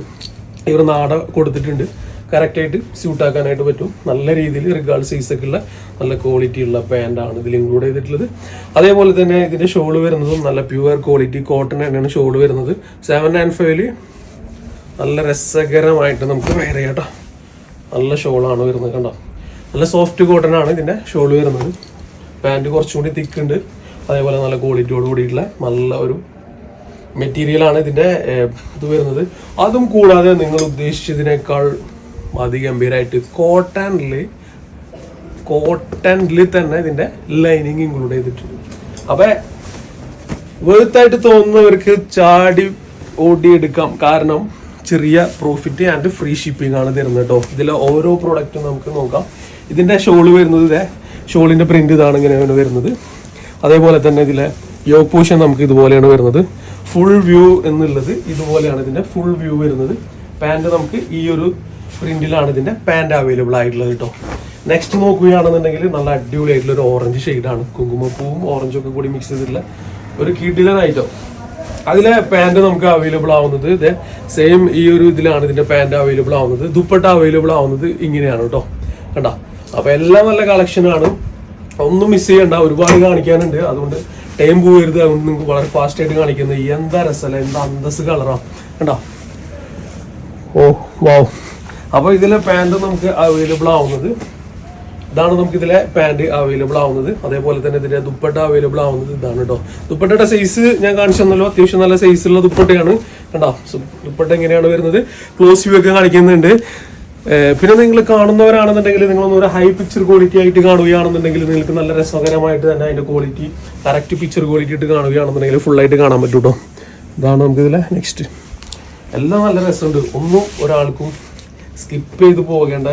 ഇവർ നാട കൊടുത്തിട്ടുണ്ട്. കറക്റ്റായിട്ട് സ്യൂട്ട് ആക്കാനായിട്ട് പറ്റും. നല്ല രീതിയിൽ റിഗാർഡ് സൈസൊക്കെ ഉള്ള നല്ല ക്വാളിറ്റി ഉള്ള പാന്റാണ് ഇതിൽ ഇൻക്ലൂഡ് ചെയ്തിട്ടുള്ളത്. അതേപോലെ തന്നെ ഇതിന്റെ ഷോൾ വരുന്നതും നല്ല പ്യുവർ ക്വാളിറ്റി കോട്ടൺ തന്നെയാണ് ഷോൾ വരുന്നത്. സെവൻ ആൻഡ് ഫൈവിൽ നല്ല രസകരമായിട്ട് നമുക്ക് വെയർ ചെയ്യാം കേട്ടോ നല്ല ഷോളാണ് വരുന്നത് കണ്ടോ. നല്ല സോഫ്റ്റ് കോട്ടൺ ആണ് ഇതിന്റെ ഷോൾ വരുന്നത്. പാന്റ് കുറച്ചും കൂടി തിക്ക് ഉണ്ട്. അതേപോലെ നല്ല ക്വാളിറ്റിയോട് കൂടിയിട്ടുള്ള നല്ല ഒരു മെറ്റീരിയലാണ് ഇതിന്റെ ഏർ, ഇത് വരുന്നത്. അതും കൂടാതെ നിങ്ങൾ ഉദ്ദേശിച്ചതിനേക്കാൾ അതിഗംഭീരമായിട്ട് കോട്ടണിൽ കോട്ടണിൽ തന്നെ ഇതിന്റെ ലൈനിങ് ഇൻക്ലൂഡ് ചെയ്തിട്ടുണ്ട്. അപ്പൊ വെറുത്തായിട്ട് തോന്നുന്നവർക്ക് ചാടി ഓടിയെടുക്കാം. കാരണം ചെറിയ പ്രോഫിറ്റ് ആൻഡ് ഫ്രീ ഷിപ്പിംഗ് ആണ് തരുന്നത് കേട്ടോ. ഇതിലെ ഓരോ പ്രോഡക്റ്റും നമുക്ക് നോക്കാം. ഇതിന്റെ ഷോൾ വരുന്നത് ഇതേ ഷോളിന്റെ പ്രിന്റ് ഇതാണ് ഇങ്ങനെയാണ് വരുന്നത്. അതേപോലെ തന്നെ ഇതിലെ യോ പോഷൻ നമുക്ക് ഇതുപോലെയാണ് വരുന്നത്. ഫുൾ വ്യൂ എന്നുള്ളത് ഇതുപോലെയാണ് ഇതിന്റെ ഫുൾ വ്യൂ വരുന്നത്. പാന്റ് നമുക്ക് ഈ ഒരു പ്രിന്റിലാണ് ഇതിന്റെ പാന്റ് അവൈലബിൾ ആയിട്ടുള്ളത് കേട്ടോ നെക്സ്റ്റ് നോക്കുകയാണെന്നുണ്ടെങ്കിൽ നല്ല അടിപൊളിയായിട്ടുള്ള ഒരു ഓറഞ്ച് ഷെയ്ഡാണ് കുങ്കുമപ്പൂവും ഓറഞ്ചും ഒക്കെ കൂടി മിക്സ് ചെയ്തിട്ടുള്ള ഒരു കിഡിലർ ഐറ്റം അതിലെ പാന്റ് നമുക്ക് അവൈലബിൾ ആവുന്നത് ഇത് സെയിം ഈ ഒരു ഇതിലാണ് ഇതിന്റെ പാന്റ് അവൈലബിൾ ആവുന്നത്. ദുപ്പട്ട അവൈലബിൾ ആവുന്നത് ഇങ്ങനെയാണ് കേട്ടോ കണ്ട? അപ്പോൾ എല്ലാം നല്ല കളക്ഷനാണ് ഒന്നും മിസ് ചെയ്യണ്ട. ഒരുപാട് കാണിക്കാനുണ്ട്. അതുകൊണ്ട് ടൈം പോകരുത് അതുകൊണ്ട് നിങ്ങൾക്ക് വളരെ ഫാസ്റ്റ് ആയിട്ട് കാണിക്കുന്നത്. എന്താ രസമല്ല എന്താ അന്തസ് കളറാ കണ്ടോ? ഓ വാവ് അപ്പൊ ഇതിലെ പാന്റ് നമുക്ക് അവൈലബിൾ ആവുന്നത് ഇതാണ് നമുക്ക് ഇതിലെ പാന്റ് അവൈലബിൾ ആവുന്നത്. അതേപോലെ തന്നെ ഇതിന്റെ ദുപ്പട്ട അവൈലബിൾ ആവുന്നത് ഇതാണ് കേട്ടോ ദുപ്പട്ടയുടെ സൈസ് ഞാൻ കാണിച്ചു തന്നല്ലോ. അത്യാവശ്യം നല്ല സൈസുള്ള ദുപ്പട്ടയാണ്. കണ്ടോ? ദുപ്പട്ട എങ്ങനെയാണ് വരുന്നത്? ക്ലോസ് വ്യൂ ഒക്കെ കാണിക്കുന്നുണ്ട്. പിന്നെ നിങ്ങൾ കാണുന്നവരാണെന്നുണ്ടെങ്കിൽ നിങ്ങളൊന്ന് ഒരു ഹൈ പിക്ചർ ക്വാളിറ്റി ആയിട്ട് കാണുകയാണെന്നുണ്ടെങ്കിൽ നിങ്ങൾക്ക് നല്ല രസകരമായിട്ട് തന്നെ അതിന്റെ ക്വാളിറ്റി കറക്റ്റ് പിക്ചർ ക്വാളിറ്റി ആയിട്ട് കാണുകയാണെന്നുണ്ടെങ്കിൽ ഫുൾ ആയിട്ട് കാണാൻ പറ്റും കേട്ടോ ഇതാണ് നമുക്ക് ഇതിലെ നെക്സ്റ്റ് എല്ലാം നല്ല രസമുണ്ട്. ഒന്നും ഒരാൾക്കും സ്കിപ്പ് ചെയ്ത് പോകേണ്ട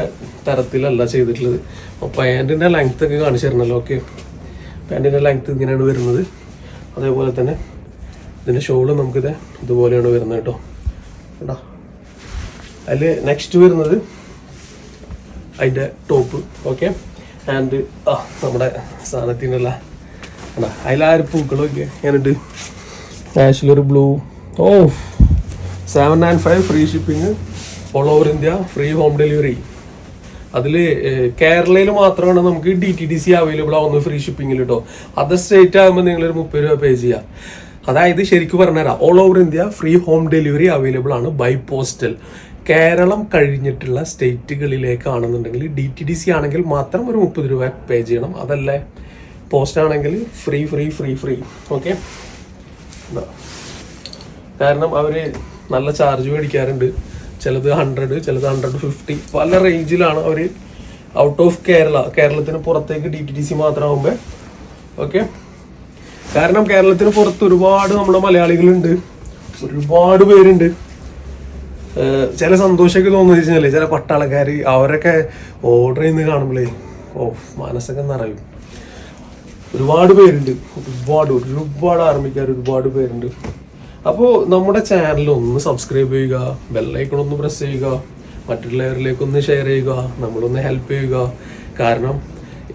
തരത്തിലല്ല ചെയ്തിട്ടുള്ളത്. അപ്പോൾ പാന്റിന്റെ ലെങ്ത് ഒക്കെ കാണിച്ചു തരണല്ലോ ഓക്കെ പാന്റിന്റെ ലെങ്ത് ഇങ്ങനെയാണ് വരുന്നത്. അതേപോലെ തന്നെ ഇതിന്റെ ഷോൾ നമുക്കിത് ഇതുപോലെയാണ് വരുന്നത് കേട്ടോ. കേട്ടോ അതിൽ നെക്സ്റ്റ് വരുന്നത് അതിന്റെ ടോപ്പ് ഓക്കെ ആൻഡ് ആ നമ്മുടെ സാധനത്തിനുള്ള അതിലാര് പൂക്കളൊക്കെ ഞാനുണ്ട് ആഷിലൊരു ബ്ലൂ ഓ seven nine five free shipping all over India free home delivery അതിൽ കേരളയിൽ മാത്രമാണ് നമുക്ക് D T D C available ആവുന്നത് ഫ്രീ ഷിപ്പിംഗിൽ കേട്ടോ അതർ സ്റ്റേറ്റ് ആകുമ്പോൾ നിങ്ങളൊരു മുപ്പത് രൂപ പേ ചെയ്യുക അതായത് ശരിക്കും പറഞ്ഞുതരാം all over India free home delivery available ആണ് ബൈ പോസ്റ്റൽ കേരളം കഴിഞ്ഞിട്ടുള്ള സ്റ്റേറ്റുകളിലേക്കാണെന്നുണ്ടെങ്കിൽ ഡി ടി ഡി സി ആണെങ്കിൽ മാത്രം ഒരു മുപ്പത് രൂപ പേ ചെയ്യണം. അതല്ലേ പോസ്റ്റ് ആണെങ്കിൽ free free free free okay കാരണം അവർ നല്ല ചാർജ് മേടിക്കാറുണ്ട്. ചിലത് ഹൺഡ്രഡ് ചിലത് ഹൺഡ്രഡ് ഫിഫ്റ്റി പല റേഞ്ചിലാണ് അവർ ഔട്ട് ഓഫ് കേരള കേരളത്തിന് പുറത്തേക്ക് ഡി ടി ഡി സി മാത്രമാകുമ്പോൾ ഓക്കെ കാരണം കേരളത്തിന് പുറത്ത് ഒരുപാട് നമ്മുടെ മലയാളികളുണ്ട്. ഒരുപാട് പേരുണ്ട്. ചില സന്തോഷമൊക്കെ തോന്നുന്നു വെച്ചാൽ ചില പട്ടാളക്കാർ അവരൊക്കെ ഓർഡർ ചെയ്യുന്നത് കാണുമ്പോഴേ ഓ മനസ്സൊക്കെ നിറയും. ഒരുപാട് പേരുണ്ട്. ഒരുപാട് ഒരുപാട് ആർമിക്കാർ ഒരുപാട് പേരുണ്ട്. അപ്പോൾ നമ്മുടെ ചാനൽ ഒന്ന് സബ്സ്ക്രൈബ് ചെയ്യുക ബെല്ലൈക്കൺ ഒന്ന് പ്രസ് ചെയ്യുക മറ്റുള്ളവരിലേക്ക് ഒന്ന് ഷെയർ ചെയ്യുക നമ്മളൊന്ന് ഹെൽപ്പ് ചെയ്യുക. കാരണം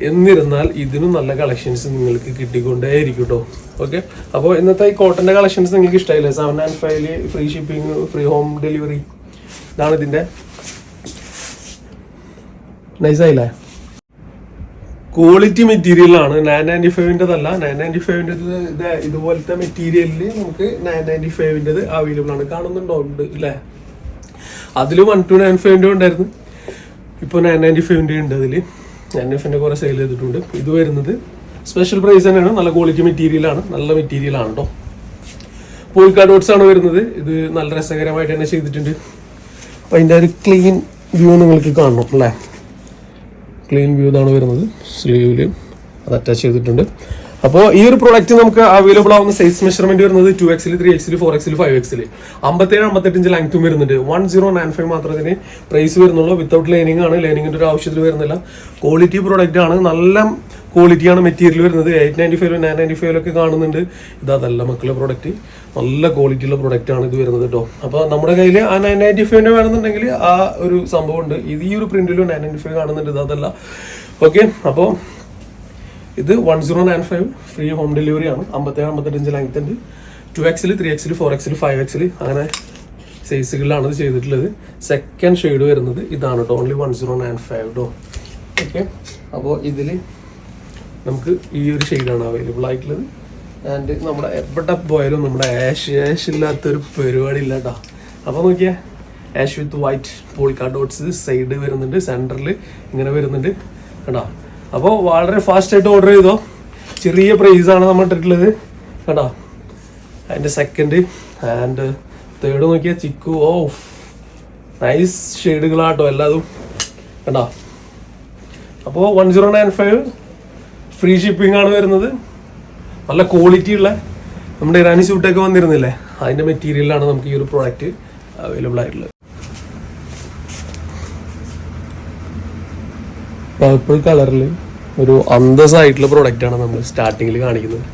എന്നിരുന്നാൽ ഇതിനും നല്ല കളക്ഷൻസ് നിങ്ങൾക്ക് കിട്ടിക്കൊണ്ടേയിരിക്കും കേട്ടോ ഓക്കെ അപ്പോൾ ഇന്നത്തെ ഈ കോട്ടന്റെ കളക്ഷൻസ് നിങ്ങൾക്ക് ഇഷ്ടമായില്ലേ സെവൻ ആൻഡ് ഫൈവിൽ free shipping free home delivery ഇതാണ് ഇതിന്റെ നൈസായില്ലേ ക്വാളിറ്റി മെറ്റീരിയലാണ് നയൻ നയന്റി ഫൈവിന്റെതല്ല നയൻ നയന്റി ഫൈവിന്റെ ഇതുപോലത്തെ മെറ്റീരിയലിൽ നമുക്ക് നയൻ നയന്റി ഫൈവിന്റെത് അവൈലബിൾ ആണ്. കാണുന്നുണ്ടോ? ഉണ്ട് അല്ലേ അതിൽ വൺ ടു നയൻ ഫൈവിന്റെ ഉണ്ടായിരുന്നു. ഇപ്പോൾ നയൻ നയന്റി ഫൈവിന്റെ ഉണ്ട് അതിൽ നയൻ എഫിന്റെ കുറേ സെയിൽ ചെയ്തിട്ടുണ്ട്. ഇത് വരുന്നത് സ്പെഷ്യൽ പ്രൈസ് തന്നെയാണ്. നല്ല ക്വാളിറ്റി മെറ്റീരിയലാണ് നല്ല മെറ്റീരിയലാണ് കേട്ടോ പോയിക്കാ ഡോട്ട്സ് ആണ് വരുന്നത്. ഇത് നല്ല രസകരമായിട്ട് തന്നെ ചെയ്തിട്ടുണ്ട്. അപ്പം അതിന്റെ ഒരു ക്ലീൻ വ്യൂ നിങ്ങൾക്ക് കാണണം അല്ലേ ക്ലീൻ വ്യൂ ഇതാണ് വരുന്നത്. സ്ലീവിൽ അത് അറ്റാച്ച് ചെയ്തിട്ടുണ്ട്. അപ്പോൾ ഈ ഒരു പ്രോഡക്റ്റ് നമുക്ക് അവൈലബിൾ ആവുന്ന സൈസ് മെഷർമെന്റ് വരുന്നത് ടു എക്സിൽ ത്രീ എക്സിൽ ഫോർ എക്സിൽ ഫൈവ് എക്സിൽ അമ്പത്തേഴ് അമ്പത്തെട്ട് ഇഞ്ച് ലെങ്ത്തും വരുന്നുണ്ട്. വൺ സീറോ നയൻ ഫൈവ് മാത്രമേ പ്രൈസ് വരുന്നുള്ളൂ. വിത്തൗട്ട് ലൈനിങ് ആണ്. ലൈനിങ്ങിന്റെ ഒരു ആവശ്യത്തിൽ വരുന്നില്ല. ക്വാളിറ്റി പ്രോഡക്റ്റ് ആണ്. നല്ല ക്വാളിറ്റിയാണ് മെറ്റീരിയൽ വരുന്നത്. Eight ninety five nine ninety ഫൈവിലൊക്കെ കാണുന്നുണ്ട്. ഇതല്ല മക്കളെ പ്രോഡക്റ്റ് നല്ല ക്വാളിറ്റി ഉള്ള പ്രോഡക്റ്റ് ആണ് ഇത് വരുന്നത് കേട്ടോ അപ്പോൾ നമ്മുടെ കയ്യിൽ ആ നയൻ നയന്റി ഫൈവിന്റെ വേണമെന്നുണ്ടെങ്കിൽ ആ ഒരു സംഭവം ഉണ്ട്. ഇത് ഈ ഒരു പ്രിന്റിലും നയൻ നയന്റി ഫൈവ് കാണുന്നുണ്ട്. ഇത് അതല്ല. ഓക്കെ അപ്പോൾ ഇത് one zero nine five free home delivery ആണ്. അമ്പത്തേഴ് അമ്പത്തെട്ടഞ്ച് ലെങ്ത് ഉണ്ട്. ടു എക്സിൽ ത്രീ എക്സിൽ ഫോർ എക്സിൽ ഫൈവ് എക്സിൽ അങ്ങനെ സൈസുകളിലാണ് ഇത് ചെയ്തിട്ടുള്ളത്. സെക്കൻഡ് ഷെയ്ഡ് വരുന്നത് ഇതാണ് കേട്ടോ only one zero nine five കേട്ടോ ഓക്കെ അപ്പോൾ ഇതിൽ നമുക്ക് ഈ ഒരു ഷെയ്ഡാണ് അവൈലബിൾ ആയിട്ടുള്ളത്. ആൻഡ് നമ്മുടെ എവിടെ പോയാലും നമ്മുടെ ആഷ് ആഷ് ഇല്ലാത്തൊരു പരിപാടി ഇല്ല കേട്ടോ അപ്പോൾ നോക്കിയാൽ ash with white polka dots side വരുന്നുണ്ട് സെന്ററിൽ ഇങ്ങനെ വരുന്നുണ്ട്. കേട്ടോ അപ്പോൾ വളരെ ഫാസ്റ്റായിട്ട് ഓർഡർ ചെയ്തോ? ചെറിയ പ്രൈസാണ് നമ്മൾ ഇട്ടിട്ടുള്ളത്. കേട്ടോ അതിന്റെ സെക്കൻഡ് ആൻഡ് തേർഡ് നോക്കിയാൽ ചിക്കു ഓ നൈസ് ഷെയ്ഡുകളാട്ടോ എല്ലാതും. കേട്ടോ അപ്പോൾ one zero nine five free shipping ആണ് വരുന്നത്. നല്ല ക്വാളിറ്റി ഉള്ള നമ്മുടെ ഇറാനി സ്യൂട്ടൊക്കെ വന്നിരുന്നില്ലേ? അതിന്റെ മെറ്റീരിയലാണ് നമുക്ക് ഈ ഒരു പ്രോഡക്റ്റ് അവൈലബിൾ ആയിട്ടുള്ളത്. പർപ്പിൾ കളറിൽ ഒരു അന്തസ്സായിട്ടുള്ള പ്രോഡക്റ്റാണ് നമ്മൾ സ്റ്റാർട്ടിങ്ങിൽ കാണിക്കുന്നത്.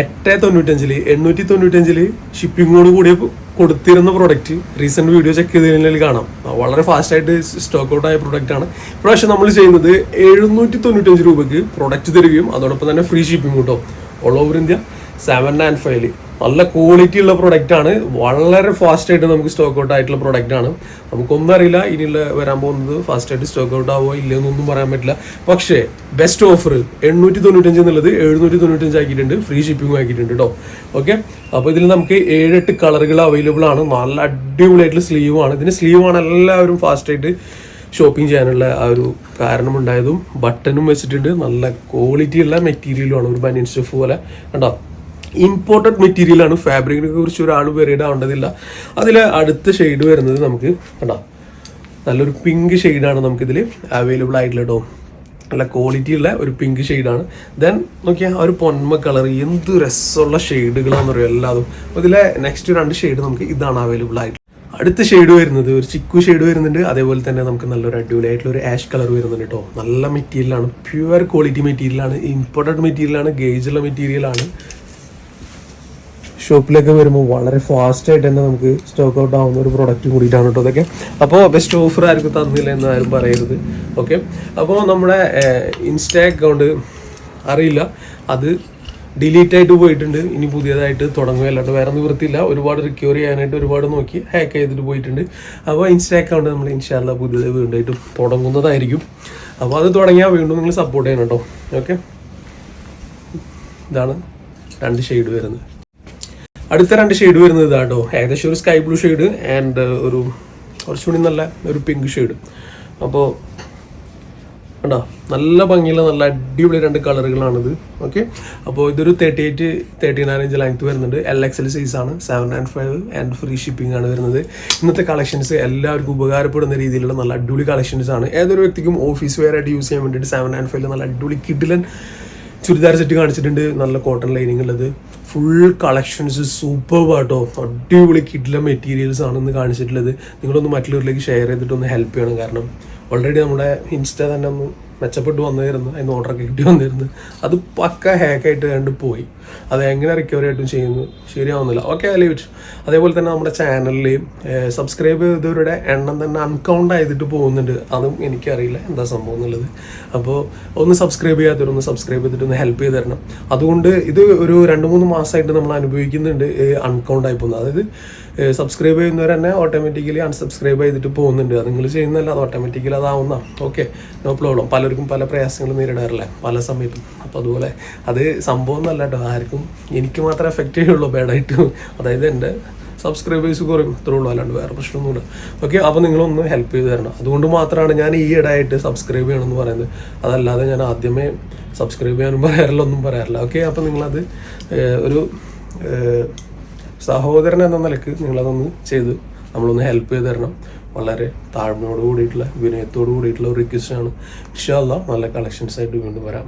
എട്ട് തൊണ്ണൂറ്റഞ്ചിൽ എണ്ണൂറ്റി തൊണ്ണൂറ്റഞ്ചിൽ ഷിപ്പിങ്ങോട് കൂടി കൊടുത്തിരുന്ന പ്രൊഡക്റ്റ് റീസെന്റ് വീഡിയോ ചെക്ക് ചെയ്തതിൽ കാണാം. വളരെ ഫാസ്റ്റായിട്ട് സ്റ്റോക്ക് ഔട്ട് ആയ പ്രൊഡക്റ്റ് ആണ്. ഇപ്രാവശ്യം നമ്മൾ ചെയ്യുന്നത് എഴുന്നൂറ്റി തൊണ്ണൂറ്റഞ്ച് രൂപയ്ക്ക് പ്രൊഡക്റ്റ് തരികയും അതോടൊപ്പം തന്നെ ഫ്രീ ഷിപ്പിംഗ് കിട്ടും all over India seven nine ഫൈവിൽ നല്ല ക്വാളിറ്റി ഉള്ള പ്രൊഡക്റ്റ് ആണ്. വളരെ ഫാസ്റ്റ് ആയിട്ട് നമുക്ക് സ്റ്റോക്ക് ഔട്ട് ആയിട്ടുള്ള പ്രൊഡക്റ്റ് ആണ്. നമുക്കൊന്നും അറിയില്ല. ഇനിയുള്ള വരാൻ പോകുന്നത് ഫാസ്റ്റ് ആയിട്ട് സ്റ്റോക്ക് ഔട്ട് ആവോ ഇല്ലെന്നൊന്നും പറയാൻ പറ്റില്ല. പക്ഷേ ബെസ്റ്റ് ഓഫർ എണ്ണൂറ്റി തൊണ്ണൂറ്റഞ്ച് എന്നുള്ളത് എഴുന്നൂറ്റി തൊണ്ണൂറ്റഞ്ച് ആക്കിയിട്ടുണ്ട് ഫ്രീ ഷിപ്പിംഗ് ആക്കിയിട്ടുണ്ട് കേട്ടോ ഓക്കെ അപ്പോൾ ഇതിൽ നമുക്ക് ഏഴെട്ട് കളറുകൾ അവൈലബിൾ ആണ്. നല്ല അടിപൊളിയായിട്ടുള്ള സ്ലീവ് ആണ്. ഇതിന് സ്ലീവ് ആണ് എല്ലാവരും ഫാസ്റ്റ് ആയിട്ട് ഷോപ്പിംഗ് ചെയ്യാനുള്ള ആ ഒരു കാരണമുണ്ടായതും. ബട്ടണും വെച്ചിട്ടുണ്ട്. നല്ല ക്വാളിറ്റി ഉള്ള മെറ്റീരിയലും ആണ് ഒരു ബനിയൻ സ്റ്റഫ് പോലെ. കണ്ടോ? ഇമ്പോർട്ടഡ് മെറ്റീരിയൽ ആണ്. ഫാബ്രിക്കിനെ കുറിച്ച് ഒരാൾ വെറിയുടെ ആവേണ്ടതില്ല. അതിൽ അടുത്ത ഷെയ്ഡ് വരുന്നത് നമുക്ക് കണ്ടോ. നല്ലൊരു പിങ്ക് ഷെയ്ഡാണ് നമുക്കിതിൽ അവൈലബിൾ ആയിട്ടുള്ള കേട്ടോ നല്ല ക്വാളിറ്റി ഉള്ള ഒരു പിങ്ക് ഷെയ്ഡാണ് ദെൻ നോക്കിയാൽ ആ ഒരു പൊന്മ കളർ എന്ത് രസമുള്ള ഷെയ്ഡുകളാണെന്ന് പറയും എല്ലാതും. അതിലെ നെക്സ്റ്റ് രണ്ട് ഷെയ്ഡ് നമുക്ക് ഇതാണ് അവൈലബിൾ ആയിട്ട്. അടുത്ത ഷെയ്ഡ് വരുന്നത് ഒരു ചിക്കു ഷെയ്ഡ് വരുന്നുണ്ട്. അതേപോലെ തന്നെ നമുക്ക് നല്ലൊരു അടിപൊളിയായിട്ടുള്ള ഒരു ആഷ് കളർ വരുന്നുണ്ട് കേട്ടോ നല്ല മെറ്റീരിയലാണ് പ്യുവർ ക്വാളിറ്റി മെറ്റീരിയലാണ് ഇമ്പോർട്ടന്റ് മെറ്റീരിയലാണ് ഗേജുള്ള മെറ്റീരിയലാണ് ഷോപ്പിലേക്ക് വരുമ്പോൾ വളരെ ഫാസ്റ്റ് ആയിട്ട് തന്നെ നമുക്ക് സ്റ്റോക്ക് ഔട്ട് ആവുന്ന ഒരു പ്രൊഡക്റ്റ് കൂടിയിട്ടാണ് കേട്ടോ അതൊക്കെ അപ്പോൾ ബെസ്റ്റ് ഓഫർ ആർക്കും തന്നില്ല എന്ന് ആരും പറയരുത്. ഓക്കെ അപ്പോൾ നമ്മുടെ ഇൻസ്റ്റാ അക്കൗണ്ട് അറിയില്ല. അത് ഡിലീറ്റ് ആയിട്ട് പോയിട്ടുണ്ട്. ഇനി പുതിയതായിട്ട് തുടങ്ങുക അല്ലാണ്ട് വേറെ നിവൃത്തിയില്ല. ഒരുപാട് റിക്കവർ ചെയ്യാനായിട്ട് ഒരുപാട് നോക്കി ഹാക്ക് ചെയ്തിട്ട് പോയിട്ടുണ്ട്. അപ്പോൾ ഇൻസ്റ്റാ അക്കൗണ്ട് നമ്മൾ ഇൻഷാല്ല പുതിയത് വീണ്ടായിട്ട് തുടങ്ങുന്നതായിരിക്കും. അപ്പോൾ അത് തുടങ്ങിയാൽ വീണ്ടും നിങ്ങൾ സപ്പോർട്ട് ചെയ്യണം കേട്ടോ. ഓക്കെ ഇതാണ് രണ്ട് ഷെയ്ഡ് വരുന്നത്. അടുത്ത രണ്ട് ഷെയ്ഡ് വരുന്നത് ഇതാട്ടോ. ഏകദേശം ഒരു സ്കൈ ബ്ലൂ ഷെയ്ഡ് ആൻഡ് ഒരു കുറച്ചുകൂടി നല്ല ഒരു പിങ്ക് ഷെയ്ഡ് അപ്പോൾ കണ്ടോ? നല്ല ഭംഗിയുള്ള നല്ല അടിപൊളി രണ്ട് കളറുകളാണിത്. ഓക്കെ അപ്പോൾ ഇതൊരു thirty eight thirty nine inch length വരുന്നുണ്ട്. എൽ എക്സ് എൽ സൈസ് ആണ്. Seven and five and free shipping ആണ് വരുന്നത്. ഇന്നത്തെ കളക്ഷൻസ് എല്ലാവർക്കും ഉപകാരപ്പെടുന്ന രീതിയിലുള്ള നല്ല അടിപൊളി കളക്ഷൻസ് ആണ്. ഏതൊരു വ്യക്തിക്കും ഓഫീസ് വെയർ ആയിട്ട് യൂസ് ചെയ്യാൻ വേണ്ടിയിട്ട് സെവൻ ആൻഡ് ഫൈവ് നല്ല അടിപൊളി കിഡിലൻ ചുരിദാർ സെറ്റ് കാണിച്ചിട്ടുണ്ട്. നല്ല കോട്ടൺ ലൈനിങ് ഉള്ളത്. ഫുൾ കളക്ഷൻസ് സൂപ്പർ ആട്ടോ. അടിപൊളി കിഡിലെ മെറ്റീരിയൽസ് ആണെന്ന് കാണിച്ചിട്ടുള്ളത്. നിങ്ങളൊന്ന് മറ്റുള്ളവരിലേക്ക് ഷെയർ ചെയ്തിട്ട് ഒന്ന് ഹെൽപ്പ് ചെയ്യണം. കാരണം ഓൾറെഡി നമ്മുടെ ഇൻസ്റ്റ തന്നെ ഒന്ന് മെച്ചപ്പെട്ട് വന്നിരുന്നു അതിന് ഓർഡറൊക്കെ കിട്ടി വന്നിരുന്നു. അത് പക്ക ഹാക്കായിട്ട് കണ്ട് പോയി. അത് എങ്ങനെ റിക്കവറി ആയിട്ടും ചെയ്യുന്നു ശരിയാവുന്നില്ല. ഓക്കെ അല്ലേ ലീവ് അതേപോലെ തന്നെ നമ്മുടെ ചാനലിൽ സബ്സ്ക്രൈബ് ചെയ്തവരുടെ എണ്ണം തന്നെ അൺകൗണ്ട് ചെയ്തിട്ട് പോകുന്നുണ്ട്. അതും എനിക്കറിയില്ല എന്താ സംഭവം എന്നുള്ളത്. അപ്പോൾ ഒന്ന് സബ്സ്ക്രൈബ് ചെയ്യാത്തവരൊന്ന് സബ്സ്ക്രൈബ് ചെയ്തിട്ട് ഒന്ന് ഹെൽപ്പ് ചെയ്ത് തരണം. അതുകൊണ്ട് ഇത് ഒരു രണ്ട് മൂന്ന് മാസമായിട്ട് നമ്മൾ അനുഭവിക്കുന്നുണ്ട് അൺകൗണ്ട് ആയി പോകുന്നത്. അതായത് സബ്സ്ക്രൈബ് ചെയ്യുന്നവർ തന്നെ ഓട്ടോമാറ്റിക്കലി അൺസബ്സ്ക്രൈബ് ചെയ്തിട്ട് പോകുന്നുണ്ട്. അത് നിങ്ങൾ ചെയ്യുന്നതല്ല അത് ഓട്ടോമാറ്റിക്കലി അതാവുന്ന ഓക്കെ നോ പ്രോബ്ലം പലർക്കും പല പ്രയാസങ്ങൾ നേരിടാറില്ല? പല സമയത്തും. അപ്പോൾ അതുപോലെ അത് സംഭവം എന്നല്ല കേട്ടോ ആർക്കും എനിക്ക് മാത്രമേ എഫക്റ്റ് ചെയ്യുള്ളൂ ബാഡായിട്ട്. അതായത് എന്റെ സബ്സ്ക്രൈബേഴ്സ് കുറയും. ഇത്രേ ഉള്ളൂ അല്ലാണ്ട് വേറെ പ്രശ്നമൊന്നുമില്ല. ഓക്കെ അപ്പോൾ നിങ്ങളൊന്ന് ഹെൽപ്പ് ചെയ്ത് തരണം. അതുകൊണ്ട് മാത്രമാണ് ഞാൻ ഈ ഇടയായിട്ട് സബ്സ്ക്രൈബ് ചെയ്യണമെന്ന് പറയുന്നത്. അതല്ലാതെ ഞാൻ ആദ്യമേ സബ്സ്ക്രൈബ് ചെയ്യാനും പറയാറില്ല ഒന്നും പറയാറില്ല. ഓക്കെ അപ്പോൾ നിങ്ങളത് ഒരു സഹോദരൻ എന്ന നിലയ്ക്ക് നിങ്ങളതൊന്ന് ചെയ്ത് നമ്മളൊന്ന് ഹെൽപ്പ് ചെയ്ത് തരണം. വളരെ താഴ്മയോട് കൂടിയിട്ടുള്ള വിനയത്തോട് കൂടിയിട്ടുള്ള ഒരു റിക്വസ്റ്റ് ആണ്. ഇൻഷാല്ല നല്ല കളക്ഷൻസ് ആയിട്ട് വീണ്ടും വരാം.